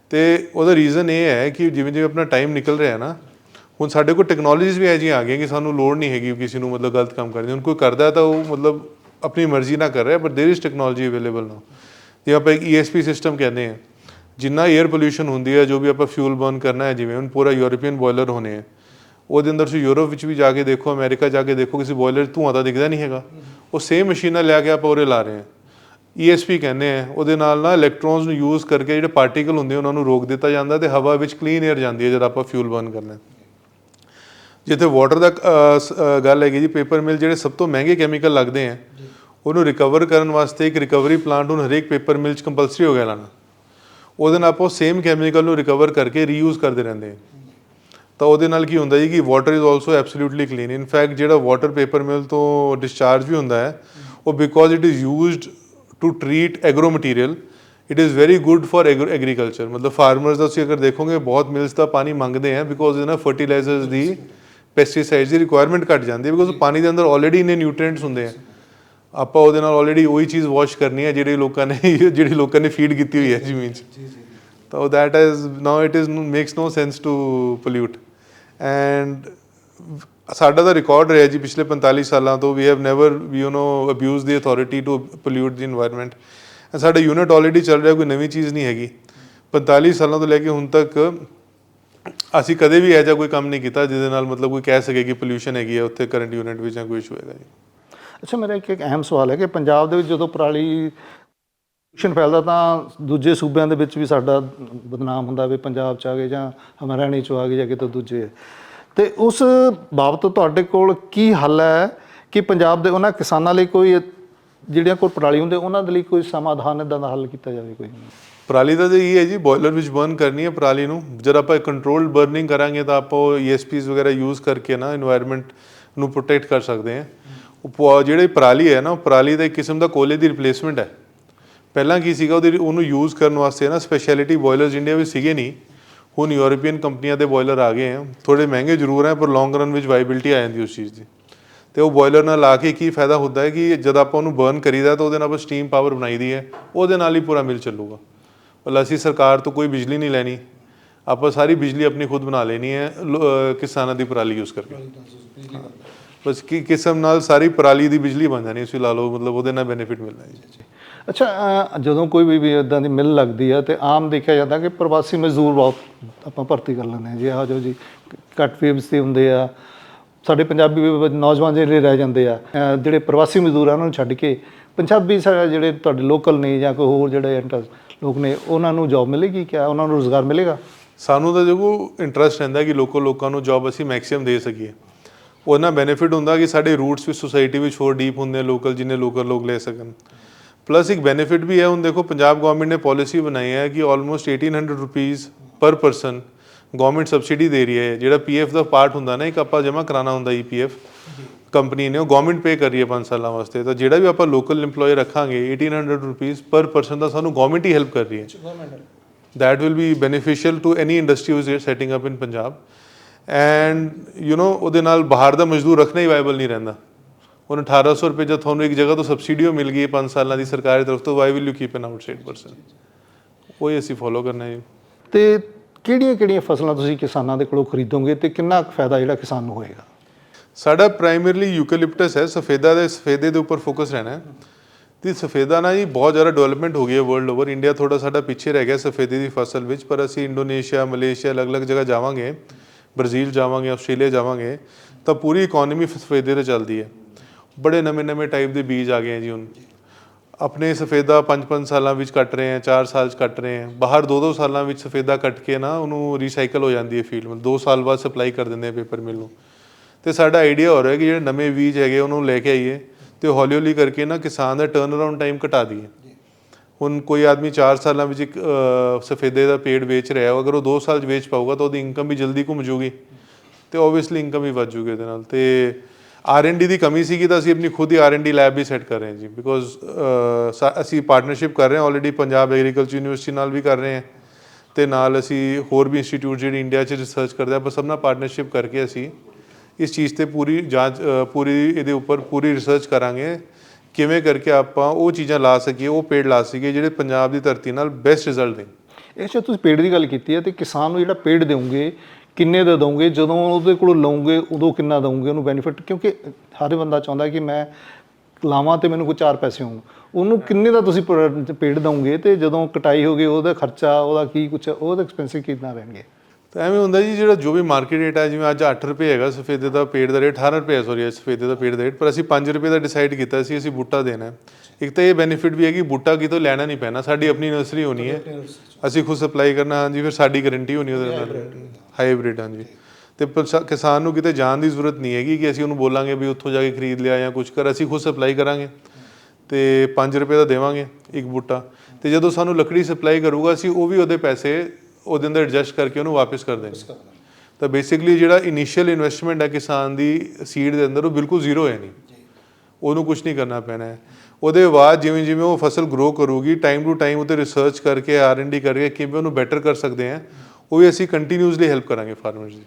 ਤੇ ਉਹਦਾ ਰੀਜ਼ਨ ਇਹ ਹੈ ਕਿ ਜਿਵੇਂ ਜਿਵੇਂ ਆਪਣਾ ਟਾਈਮ ਨਿਕਲ ਰਿਹਾ ਨਾ ਹੁਣ ਸਾਡੇ ਕੋਲ ਟੈਕਨੋਲੋਜੀਜ਼ ਵੀ ਐ ਜੀ ਆ ਗਈਆਂ ਕਿ ਸਾਨੂੰ ਲੋੜ ਨਹੀਂ ਹੈਗੀ ਕਿਸੇ ਨੂੰ ਮਤਲਬ ਗਲਤ ਕੰਮ ਕਰਨ ਦੀ। ਹੁਣ ਕੋਈ ਕਰਦਾ ਤਾਂ ਉਹ ਮਤਲਬ ਆਪਣੀ ਮਰਜ਼ੀ ਨਾਲ ਕਰ ਰਿਹਾ but there is technology available now ਜੇ ਆਪਾਂ ਇੱਕ ESP ਸਿਸਟਮ ਕਹਿੰਦੇ ਆ ਜਿੰਨਾ 에ਅਰ ਪੋਲੂਸ਼ਨ ਹੁੰਦੀ ਹੈ, ਜੋ ਵੀ ਆਪਾਂ ਫਿਊਲ ਬਰਨ ਕਰਨਾ ਹੈ, ਜਿਵੇਂ ਹੁਣ ਪੂਰਾ ਯੂਰੋਪੀਅਨ ਬੋਇਲਰ ਹੋਣੇ ਹੈ, ਉਹਦੇ ਅੰਦਰ ਤੁਸੀਂ ਯੂਰਪ ਵਿੱਚ ਵੀ ਜਾ ਕੇ ਦੇਖੋ ਅਮਰੀਕਾ ਜਾ ਕੇ ਦੇਖੋ, ਕਿਸੇ ਬੋਇਲਰ ਧੂਆਂ ਤਾਂ ਦਿਖਦਾ ਨਹੀਂ ਹੈਗਾ। ਉਹ ਸੇਮ ਮਸ਼ੀਨਾਂ ਲੈ ਕੇ ਆਪਾਂ ਉਹਰੇ ਲਾ ਰਹੇ ਹਾਂ। ESP ਕਹਿੰਦੇ ਆ ਉਹਦੇ ਨਾਲ ਨਾ ਇਲੈਕਟ੍ਰੋਨਸ ਨੂੰ ਯੂਜ਼ ਕਰਕੇ ਜਿਹੜੇ ਪਾਰਟੀਕਲ ਹੁੰਦੇ ਉਹਨਾਂ ਨੂੰ ਰੋਕ ਦਿੱਤਾ ਜਾਂਦਾ ਤੇ ਹਵਾ ਵਿੱਚ ਕਲੀਨ 에ਅਰ ਜਾਂਦੀ ਹੈ, ਜਦ ਆਪਾਂ ਫਿਊਲ ਬਰਨ ਕਰਨਾ ਜਿੱਥੇ ਵਾਟਰ ਦਾ ਗੱਲ ਹੈਗੀ ਜੀ ਪੇਪਰ ਮਿਲ ਜਿਹੜੇ ਸਭ ਤੋਂ ਮਹਿੰਗੇ ਕੈਮੀਕਲ ਲੱਗਦੇ ਆ ਉਹਨੂੰ ਰਿਕਵਰ ਕਰਨ ਵਾਸਤੇ ਇੱਕ ਰਿਕਵਰੀ ਪਲਾਂਟ ਹੁਣ ਹਰੇਕ ਪੇਪਰ ਮਿਲ ਚ ਕੰਪਲਸਰੀ ਹੋ ਗਿਆ ਲਾਣਾ। ਉਹਦੇ ਨਾਲ ਆਪਾਂ ਸੇਮ ਕੈਮੀਕਲ ਨੂੰ ਰਿਕਵਰ ਕਰਕੇ ਰੀਯੂਜ਼ ਕਰਦੇ ਰਹਿੰਦੇ ਆ। ਤਾਂ ਉਹਦੇ ਨਾਲ ਕੀ ਹੁੰਦਾ ਜੀ ਕਿ water is also absolutely clean in fact ਜਿਹੜਾ ਵਾਟਰ ਪੇਪਰ ਮਿਲ ਤੋਂ ਡਿਸਚਾਰਜ ਵੀ ਹੁੰਦਾ ਹੈ ਉਹ because it is used to treat agro material it is very good for agriculture ਮਤਲਬ ਫਾਰਮਰਸ ਦਾ ਤੁਸੀਂ ਅਗਰ ਦੇਖੋਗੇ ਬਹੁਤ ਮਿਲਸ ਦਾ ਪਾਣੀ ਮੰਗਦੇ ਆ ਬਿਕੋਜ਼ ਇਹਨਾਂ ਫਰਟੀਲਾਈਜ਼ਰਸ ਦੀ ਪੈਸਟੀਸਾਈਡਸ ਦੀ ਰਿਕੁਆਇਰਮੈਂਟ ਘਟ ਜਾਂਦੀ ਹੈ ਬਿਕੋਜ਼ ਪਾਣੀ ਦੇ ਅੰਦਰ ਆਲਰੇਡੀ ਇਨੇ ਨਿਊਟ੍ਰੀਐਂਟਸ ਹੁੰਦੇ ਆ। ਆਪਾਂ ਉਹਦੇ ਨਾਲ ਆਲਰੇਡੀ ਉਹੀ ਚੀਜ਼ ਵਾਸ਼ ਕਰਨੀ ਹੈ ਜਿਹੜੀ ਲੋਕਾਂ ਨੇ (laughs) ਜਿਹੜੀ ਲੋਕਾਂ ਨੇ ਫੀਡ ਕੀਤੀ ਹੋਈ ਹੈ ਜ਼ਮੀਨ 'ਚ। ਤਾਂ that is now it is makes no sense to pollute and ਸਾਡਾ ਤਾਂ ਰਿਕਾਰਡ ਰਿਹਾ ਜੀ ਪਿਛਲੇ 45 ਸਾਲਾਂ ਤੋਂ। We have never you know abuse the authority to pollute the environment ਸਾਡਾ ਯੂਨਿਟ ਆਲਰੇਡੀ ਚੱਲ ਰਿਹਾ ਕੋਈ ਨਵੀਂ ਚੀਜ਼ ਨਹੀਂ ਹੈਗੀ। 45 ਸਾਲਾਂ ਤੋਂ ਲੈ ਕੇ ਹੁਣ ਤੱਕ ਅਸੀਂ ਕਦੇ ਵੀ ਇਹੋ ਜਿਹਾ ਕੋਈ ਕੰਮ ਨਹੀਂ ਕੀਤਾ ਜਿਹਦੇ ਨਾਲ ਮਤਲਬ ਕੋਈ ਕਹਿ ਸਕੇ ਕਿ ਪੋਲਿਊਸ਼ਨ ਹੈਗੀ ਹੈ ਉੱਥੇ ਕਰੰਟ ਯੂਨਿਟ ਵਿੱਚ ਜਾਂ ਕੋਈ ਇਸ਼ੂ ਹੈਗਾ ਜੀ। ਅੱਛਾ, ਮੇਰਾ ਇੱਕ ਇੱਕ ਅਹਿਮ ਸਵਾਲ ਹੈ ਕਿ ਪੰਜਾਬ ਦੇ ਵਿੱਚ ਜਦੋਂ ਪਰਾਲੀ ਪ੍ਰਦੂਸ਼ਣ ਫੈਲਦਾ ਤਾਂ ਦੂਜੇ ਸੂਬਿਆਂ ਦੇ ਵਿੱਚ ਵੀ ਸਾਡਾ ਬਦਨਾਮ ਹੁੰਦਾ ਵੀ ਪੰਜਾਬ ਚ ਆ ਗਏ ਜਾਂ ਹਰਿਆਣੇ ਚ ਆ ਗਏ ਜਾਂ ਕਿਤੇ ਦੂਜੇ। ਤੇ ਉਸ ਬਾਬਤ ਤੁਹਾਡੇ ਕੋਲ ਕੀ ਹੱਲ ਹੈ ਕਿ ਪੰਜਾਬ ਦੇ ਉਹਨਾਂ ਕਿਸਾਨਾਂ ਲਈ ਕੋਈ, ਜਿਹੜੀਆਂ ਕੋਲ ਪਰਾਲੀ ਹੁੰਦੇ, ਉਹਨਾਂ ਦੇ ਲਈ ਕੋਈ ਸਮਾਧਾਨ ਇਦਾਂ ਦਾ ਹੱਲ ਕੀਤਾ ਜਾਵੇ ਕੋਈ? ਪਰਾਲੀ ਦਾ ਤਾਂ ਇਹ ਹੈ ਜੀ ਬੋਇਲਰ ਵਿੱਚ ਬਰਨ ਕਰਨੀ ਹੈ ਪਰਾਲੀ ਨੂੰ। ਜਦ ਆਪਾਂ ਕੰਟਰੋਲਡ ਬਰਨਿੰਗ ਕਰਾਂਗੇ ਤਾਂ ਆਪਾਂ ਈਐਸਪੀਸ ਵਗੈਰਾ ਯੂਜ਼ ਕਰਕੇ ਨਾ এনवायरमेंट ਨੂੰ ਪ੍ਰੋਟੈਕਟ ਕਰ ਸਕਦੇ ਹਾਂ। ਜਿਹੜੇ ਪਰਾਲੀ ਹੈ ਨਾ, ਉਹ ਪਰਾਲੀ ਦਾ ਇੱਕ ਕਿਸਮ ਦਾ ਕੋਲੇ ਦੀ ਰਿਪਲੇਸਮੈਂਟ ਹੈ। ਪਹਿਲਾਂ ਕੀ ਸੀਗਾ, ਉਹਦੇ, ਉਹਨੂੰ ਯੂਜ਼ ਕਰਨ ਵਾਸਤੇ ਨਾ ਸਪੈਸ਼ਲਿਟੀ ਬੋਇਲਰਸ ਇੰਡੀਆ ਵਿੱਚ ਸੀਗੇ ਨਹੀਂ। ਹੁਣ ਯੂਰੋਪੀਅਨ ਕੰਪਨੀਆਂ ਦੇ ਬੋਇਲਰ ਆ ਗਏ ਆ। ਥੋੜੇ ਮਹਿੰਗੇ ਜ਼ਰੂਰ ਹੈ ਪਰ ਲੌਂਗ ਰਨ ਵਿੱਚ ਵਾਇਬਿਲਿਟੀ ਆ ਜਾਂਦੀ ਉਸ ਚੀਜ਼ ਦੀ। ਤੇ ਉਹ ਬੋਇਲਰ ਨਾਲ ਲਾ ਕੇ ਕੀ ਫਾਇਦਾ ਹੁੰਦਾ ਹੈ ਕਿ ਜਦ ਆਪਾਂ ਉਹਨੂੰ ਬਰਨ ਕਰੀਦਾ ਤਾਂ ਉਹਦੇ ਨਾਲ ਆਪਾਂ ਸਟੀਮ ਪਾਵਰ ਬਣਾਈਦੀ ਹੈ। ਉਹਦੇ ਨਾਲ ਹੀ ਪੂਰਾ ਮਿਲ ਚੱਲੂਗਾ। ਮਤਲਬ ਅਸੀਂ ਸਰਕਾਰ ਤੋਂ ਕੋਈ ਬਿਜਲੀ ਨਹੀਂ ਲੈਣੀ। ਆਪਾਂ ਸਾਰੀ ਬਿਜਲੀ ਆਪਣੀ ਖੁਦ ਬਣਾ ਲੈਣੀ ਹੈ, ਲੋ- ਅਹ ਕਿਸਾਨਾਂ ਦੀ ਪਰਾਲੀ ਯੂਜ਼ ਕਰਕੇ। ਬਸ ਕੀ ਕਿਸਮ ਨਾਲ ਸਾਰੀ ਪਰਾਲੀ ਦੀ ਬਿਜਲੀ ਬਣ ਜਾਣੀ, ਤੁਸੀਂ ਲਾ ਲਓ, ਮਤਲਬ ਉਹਦੇ ਨਾਲ ਬੈਨੀਫਿਟ ਮਿਲਣਾ ਹੈ ਜੀ। ਅੱਛਾ ਅਹ ਜਦੋਂ ਕੋਈ ਵੀ ਇਦਾਂ ਦੀ ਮਿਲ ਲੱਗਦੀ ਆ ਤੇ ਆਮ ਦੇਖਿਆ ਜਾਂਦਾ ਕਿ ਪ੍ਰਵਾਸੀ ਮਜ਼ਦੂਰ ਬਹੁਤ ਆਪਾਂ ਭਰਤੀ ਕਰ ਲੈਂਦੇ ਹਾਂ ਜੀ, ਆਹ ਜੋ ਜੀ ਕੱਟ ਵੇਵਸ ਤੇ ਹੁੰਦੇ ਆ, ਸਾਡੇ ਪੰਜਾਬੀ ਵੀ ਨੌਜਵਾਨ ਜਿਹੜੇ ਰਹਿ ਜਾਂਦੇ ਆ, ਅਹ ਜਿਹੜੇ ਪ੍ਰਵਾਸੀ ਮਜ਼ਦੂਰ ਆ, ਉਹਨਾਂ ਨੂੰ ਛੱਡ ਕੇ ਪੰਜਾਬੀ ਸਾ ਜਿਹੜੇ ਤੁਹਾਡੇ ਲੋਕਲ ਨੇ ਜਾਂ ਕੋਈ ਹੋਰ ਜਿਹੜੇ ਇੰਟਰ ਲੋਕ ਨੇ, ਉਹਨਾਂ ਨੂੰ ਜੌਬ ਮਿਲੇਗੀ ਕਿਆ? ਉਹਨਾਂ ਨੂੰ ਰੋਜ਼ਗਾਰ ਮਿਲੇਗਾ? ਸਾਨੂੰ ਤਾਂ ਦੇਖੋ ਇੰਟਰਸਟ ਰਹਿੰਦਾ ਕਿ ਲੋਕਲ ਲੋਕਾਂ ਨੂੰ ਜੌਬ ਅਸੀਂ ਮੈਕਸਿਮਮ ਦੇ ਸਕੀਏ। ਉਹਨਾਂ ਬੈਨੀਫਿਟ ਹੁੰਦਾ ਕਿ ਸਾਡੇ ਰੂਟਸ ਵੀ ਸੁਸਾਇਟੀ ਵਿੱਚ ਹੋਰ ਡੀਪ ਹੁੰਦੇ ਲੋਕਲ ਜਿੰਨੇ ਲੋਕਲ ਲੋਕ ਲੈ ਸਕਣ। ਪਲੱਸ ਇੱਕ ਬੈਨੀਫਿਟ ਵੀ ਹੈ, ਹੁਣ ਦੇਖੋ, ਪੰਜਾਬ ਗਵਰਨਮੈਂਟ ਨੇ ਪਾਲਿਸੀ ਬਣਾਈ ਹੈ ਕਿ almost 1800 rupees per person government subsidy ਦੇ ਰਹੀ ਹੈ। ਜਿਹੜਾ ਪੀਐਫ ਦਾ ਪਾਰਟ ਹੁੰਦਾ ਨਾ, ਇੱਕ ਆਪਾਂ ਜਮ੍ਹਾਂ ਕਰਾਣਾ ਹੁੰਦਾ ਈਪੀਐਫ ਕੰਪਨੀ ਨੇ ਉਹ ਗਵਰਨਮੈਂਟ ਪੇ ਕਰ ਰਹੀ ਹੈ 5 ਸਾਲਾਂ ਵਾਸਤੇ। ਤਾਂ ਜਿਹੜਾ ਵੀ ਆਪਾਂ ਲੋਕਲ EMPLOYE ਰੱਖਾਂਗੇ 1800 ਰੁਪੀਸ ਪਰ ਪਰਸਨ ਦਾ ਸਾਨੂੰ ਗਵਰਨਮੈਂਟ ਹੀ ਹੈਲਪ ਕਰ ਰਹੀ ਹੈ। that will be beneficial to any industry who is setting up in Punjab. And you know ਉਹਦੇ ਨਾਲ ਬਾਹਰ ਦਾ ਮਜ਼ਦੂਰ ਰੱਖਣਾ ਹੀ ਵਾਇਬਲ ਨਹੀਂ ਰਹਿੰਦਾ। ਹੁਣ 1800 ਰੁਪਏ ਜਦ ਤੁਹਾਨੂੰ ਇੱਕ ਜਗ੍ਹਾ ਤੋਂ ਸਬਸਿਡੀ ਮਿਲ ਗਈ 5 ਸਾਲਾਂ ਦੀ ਸਰਕਾਰੀ ਤਰਫ ਤੋਂ why will you keep an outside person ਉਹ ਅਸੀਂ ਫੋਲੋ ਕਰਨਾ ਹੈ ਜੀ। ਤੇ ਕਿਹੜੀਆਂ ਕਿਹੜੀਆਂ ਫਸਲਾਂ ਤੁਸੀਂ ਕਿਸਾਨਾਂ ਦੇ ਕੋਲੋਂ ਖਰੀਦੋਗੇ ਤੇ ਕਿੰਨਾ ਕੁ ਫਾਇਦਾ ਜਿਹੜਾ ਕਿਸਾਨ ਨੂੰ ਹੋਏਗਾ? ਸਾਡਾ ਪ੍ਰਾਇਮਰੀਲੀ ਯੂਕਲਿਪਟਸ ਹੈ, ਸਫੇਦਾ ਦੇ ਸਫੇਦੇ ਦੇ ਉੱਪਰ ਫੋਕਸ ਰਹਿਣਾ ਹੈ। ਤੇ ਸਫੇਦਾ ਨਾ ਜੀ ਬਹੁਤ ਜ਼ਿਆਦਾ ਡਿਵੈਲਪਮੈਂਟ ਹੋ ਗਈ ਹੈ ਵਰਲਡ ਓਵਰ ਇੰਡੀਆ ਥੋੜਾ ਸਾਡਾ ਪਿੱਛੇ ਰਹਿ ਗਿਆ ਸਫੇਦੇ ਦੀ ਫਸਲ ਵਿੱਚ, ਪਰ ਅਸੀਂ ਇੰਡੋਨੇਸ਼ੀਆ, ਮਲੇਸ਼ੀਆ, ਅਲੱਗ-ਅਲੱਗ ਜਗ੍ਹਾ ਜਾਵਾਂਗੇ। ਬ੍ਰਾਜ਼ੀਲ ਜਾਵਾਂਗੇ, ਆਸਟ੍ਰੇਲੀਆ ਜਾਵਾਂਗੇ, ਤਾਂ ਪੂਰੀ ਇਕਨੋਮੀ ਸਫੇਦੇ ਤੇ ਚੱਲਦੀ ਹੈ। ਬੜੇ ਨਵੇਂ-ਨਵੇਂ ਟਾਈਪ ਦੇ ਬੀਜ ਆ ਗਏ ਹੈ ਜੀ ਹੁਣ। ਆਪਣੇ ਸਫੇਦਾ 5-5 ਸਾਲਾਂ ਵਿੱਚ ਕੱਟ ਰਹੇ ਆ 4 ਸਾਲ ਚ ਕੱਟ ਰਹੇ ਆ ਬਾਹਰ 2-2 ਸਾਲਾਂ ਵਿੱਚ ਸਫੇਦਾ ਕੱਟ ਕੇ ਨਾ ਉਹਨੂੰ ਰੀਸਾਈਕਲ ਹੋ ਜਾਂਦੀ ਹੈ ਫੀਲਡ ਮਤਲਬ 2 ਸਾਲ ਬਾਅਦ ਸਪਲਾਈ ਕਰ ਦਿੰਦੇ ਆ ਪੇਪਰ ਮਿਲ ਨੂੰ। ਤੇ ਸਾਡਾ ਆਈਡੀਆ ਹੋ ਰਿਹਾ ਕਿ ਜਿਹੜੇ ਨਵੇਂ ਬੀਜ ਹੈਗੇ ਉਹਨੂੰ ਲੈ ਕੇ ਆਈਏ ਤੇ ਹੌਲੀ ਹੌਲੀ ਕਰਕੇ ਨਾ ਕਿਸਾਨ ਦਾ ਟਰਨ ਅਰਾਊਂਡ ਟਾਈਮ ਘਟਾ ਦਈਏ। ਹੁਣ ਕੋਈ ਆਦਮੀ 4 ਸਾਲਾਂ ਵਿੱਚ ਇੱਕ ਸਫੇਦੇ ਦਾ ਪੇੜ ਵੇਚ ਰਿਹਾ ਹੈ ਅਗਰ ਉਹ 2 ਸਾਲ 'ਚ ਵੇਚ ਪਾਊਗਾ ਤਾਂ ਉਹਦੀ ਇਨਕਮ ਵੀ ਜਲਦੀ ਘੁੰਮ ਜੂਗੀ ਤੇ ਓਬਵੀਅਸਲੀ ਇਨਕਮ ਵੀ ਵੱਧ ਜੂਗੀ ਉਹਦੇ ਨਾਲ ਤੇ ਆਰ&ਡੀ ਦੀ ਕਮੀ ਸੀਗੀ ਤਾਂ ਅਸੀਂ ਆਪਣੀ ਖੁਦ ਹੀ ਆਰ&ਡੀ ਲੈਬ ਵੀ ਸੈੱਟ ਕਰ ਰਹੇ ਹਾਂ ਜੀ ਬਿਕੋਜ਼ ਅਸੀਂ ਪਾਰਟਨਰਸ਼ਿਪ ਕਰ ਰਹੇ ਹਾਂ ਆਲਰੇਡੀ ਪੰਜਾਬ ਐਗਰੀਕਲਚਰ ਯੂਨੀਵਰਸਿਟੀ ਨਾਲ ਵੀ ਕਰ ਰਹੇ ਹਾਂ ਤੇ ਨਾਲ ਅਸੀਂ ਹੋਰ ਵੀ ਇੰਸਟੀਚਿਊਟ ਜਿਹੜੇ ਇੰਡੀਆ 'ਚ ਰਿਸਰਚ ਕਰਦੇ ਆ ਆਪਾਂ ਸਭ ਨਾਲ ਪਾਰਟਨਰਸ਼ਿਪ ਕਰਕੇ ਅਸੀਂ ਇਸ ਚੀਜ਼ ਤੇ ਪੂਰੀ ਜਾਂਚ ਪੂਰੀ ਇਹਦੇ ਉੱਪਰ ਪੂਰੀ ਰਿਸਰਚ ਕਰਾਂਗੇ ਕਿਵੇਂ ਕਰਕੇ ਆਪਾਂ ਉਹ ਚੀਜ਼ਾਂ ਲਾ ਸਕੀਏ, ਉਹ ਪੇੜ ਲਾ ਸਕੀਏ ਜਿਹੜੇ ਪੰਜਾਬ ਦੀ ਧਰਤੀ ਨਾਲ ਬੈਸਟ ਰਿਜ਼ਲਟ ਦੇਣ। ਇਸ ਸ਼ਾਇਦ ਤੁਸੀਂ ਪੇੜ ਦੀ ਗੱਲ ਕੀਤੀ ਹੈ ਤੇ ਕਿਸਾਨ ਨੂੰ ਜਿਹੜਾ ਪੇੜ ਦਿਓਗੇ ਕਿੰਨੇ ਦਾ ਦਓਗੇ ਜਦੋਂ ਉਹਦੇ ਕੋਲੋਂ ਲਓਗੇ ਉਦੋਂ ਕਿੰਨਾ ਦਓਗੇ ਉਹਨੂੰ ਬੈਨੀਫਿਟ ਕਿਉਂਕਿ ਹਰ ਬੰਦਾ ਚਾਹੁੰਦਾ ਕਿ ਮੈਂ ਲਾਵਾਂ ਤੇ ਮੈਨੂੰ ਕੋਈ ਚਾਰ ਪੈਸੇ ਹੋਣ। ਉਹਨੂੰ ਕਿੰਨੇ ਦਾ ਤੁਸੀਂ ਪ- ਪੇੜ ਦਓਗੇ ਤੇ ਜਦੋਂ ਕਟਾਈ ਹੋ ਗਈ, ਉਹਦਾ ਖਰਚਾ, ਉਹਦਾ ਕੀ ਕੁਛ, ਉਹਦਾ ਐਕਸਪੈਂਸਿਵ ਕਿੰਨਾ ਰਹਿਣਗੇ? ਤਾਂ ਐਵੇਂ ਹੁੰਦਾ ਜੀ ਜਿਹੜਾ ਜੋ ਵੀ ਮਾਰਕੀਟ ਰੇਟ ਹੈ ਜਿਵੇਂ ਅੱਜ 8 ਰੁਪਏ ਹੈਗਾ ਸਫੇਦੇ ਦਾ ਪੇੜ ਦਾ ਰੇਟ 18 ਰੁਪਏ ਸੌਰੀ ਸਫੇਦੇ ਦਾ ਪੇੜ ਦਾ ਰੇਟ ਪਰ ਅਸੀਂ 5 ਰੁਪਏ ਦਾ ਡਿਸਾਈਡ ਕੀਤਾ ਸੀ ਅਸੀਂ ਬੂਟਾ ਦੇਣਾ। ਇੱਕ ਤਾਂ ਇਹ ਬੈਨੀਫਿਟ ਵੀ ਹੈ ਕਿ ਬੂਟਾ ਕਿਤੋਂ ਲੈਣਾ ਨਹੀਂ ਪੈਣਾ ਸਾਡੀ ਆਪਣੀ ਨਰਸਰੀ ਹੋਣੀ ਹੈ। ਅਸੀਂ ਖੁਦ ਸਪਲਾਈ ਕਰਨਾ ਹਾਂਜੀ ਫਿਰ ਸਾਡੀ ਗਾਰੰਟੀ ਹੋਣੀ ਉਹਦੇ ਨਾਲ। ਹਾਈਬ੍ਰਿਡ ਹਾਂਜੀ। ਤੇ ਕਿਸਾਨ ਨੂੰ ਕਿਤੇ ਜਾਣ ਦੀ ਜ਼ਰੂਰਤ ਨਹੀਂ ਹੈਗੀ ਕਿ ਅਸੀਂ ਉਹਨੂੰ ਬੋਲਾਂਗੇ ਵੀ ਉੱਥੋਂ ਜਾ ਕੇ ਖਰੀਦ ਲਿਆ ਜਾਂ ਕੁਝ ਕਰ ਅਸੀਂ ਖੁਦ ਸਪਲਾਈ ਕਰਾਂਗੇ। ਤੇ 5 ਰੁਪਏ ਦਾ ਦੇਵਾਂਗੇ ਇੱਕ ਬੂਟਾ। ਤੇ ਜਦੋਂ ਸਾਨੂੰ ਲੱਕੜੀ ਸਪਲਾਈ ਕਰੂਗਾ ਅਸੀਂ ਉਹ ਵੀ ਉਹਦੇ ਪੈਸੇ ਉਹਦੇ ਅੰਦਰ ਐਡਜਸਟ ਕਰਕੇ ਉਹਨੂੰ ਵਾਪਸ ਕਰ ਦੇਣਗੇ ਤਾਂ ਬੇਸਿਕਲੀ ਜਿਹੜਾ ਇਨੀਸ਼ੀਅਲ ਇਨਵੈਸਟਮੈਂਟ ਹੈ ਕਿਸਾਨ ਦੀ ਸੀਡ ਦੇ ਅੰਦਰ ਉਹ ਬਿਲਕੁਲ ਜ਼ੀਰੋ ਹੈ ਨਹੀਂ। ਉਹਨੂੰ ਕੁਝ ਨਹੀਂ ਕਰਨਾ ਪੈਣਾ ਹੈ। ਉਹਦੇ ਬਾਅਦ ਜਿਵੇਂ ਜਿਵੇਂ ਉਹ ਫਸਲ ਗਰੋ ਕਰੂਗੀ ਟਾਈਮ ਟੂ ਟਾਈਮ ਉਹਤੇ ਰਿਸਰਚ ਕਰਕੇ ਆਰ&ਡੀ ਕਰਕੇ ਕਿਵੇਂ ਉਹਨੂੰ ਬੈਟਰ ਕਰ ਸਕਦੇ ਹਾਂ ਉਹ ਵੀ ਅਸੀਂ ਕੰਟੀਨਿਊਸਲੀ ਹੈਲਪ ਕਰਾਂਗੇ ਫਾਰਮਰਸ ਦੀ।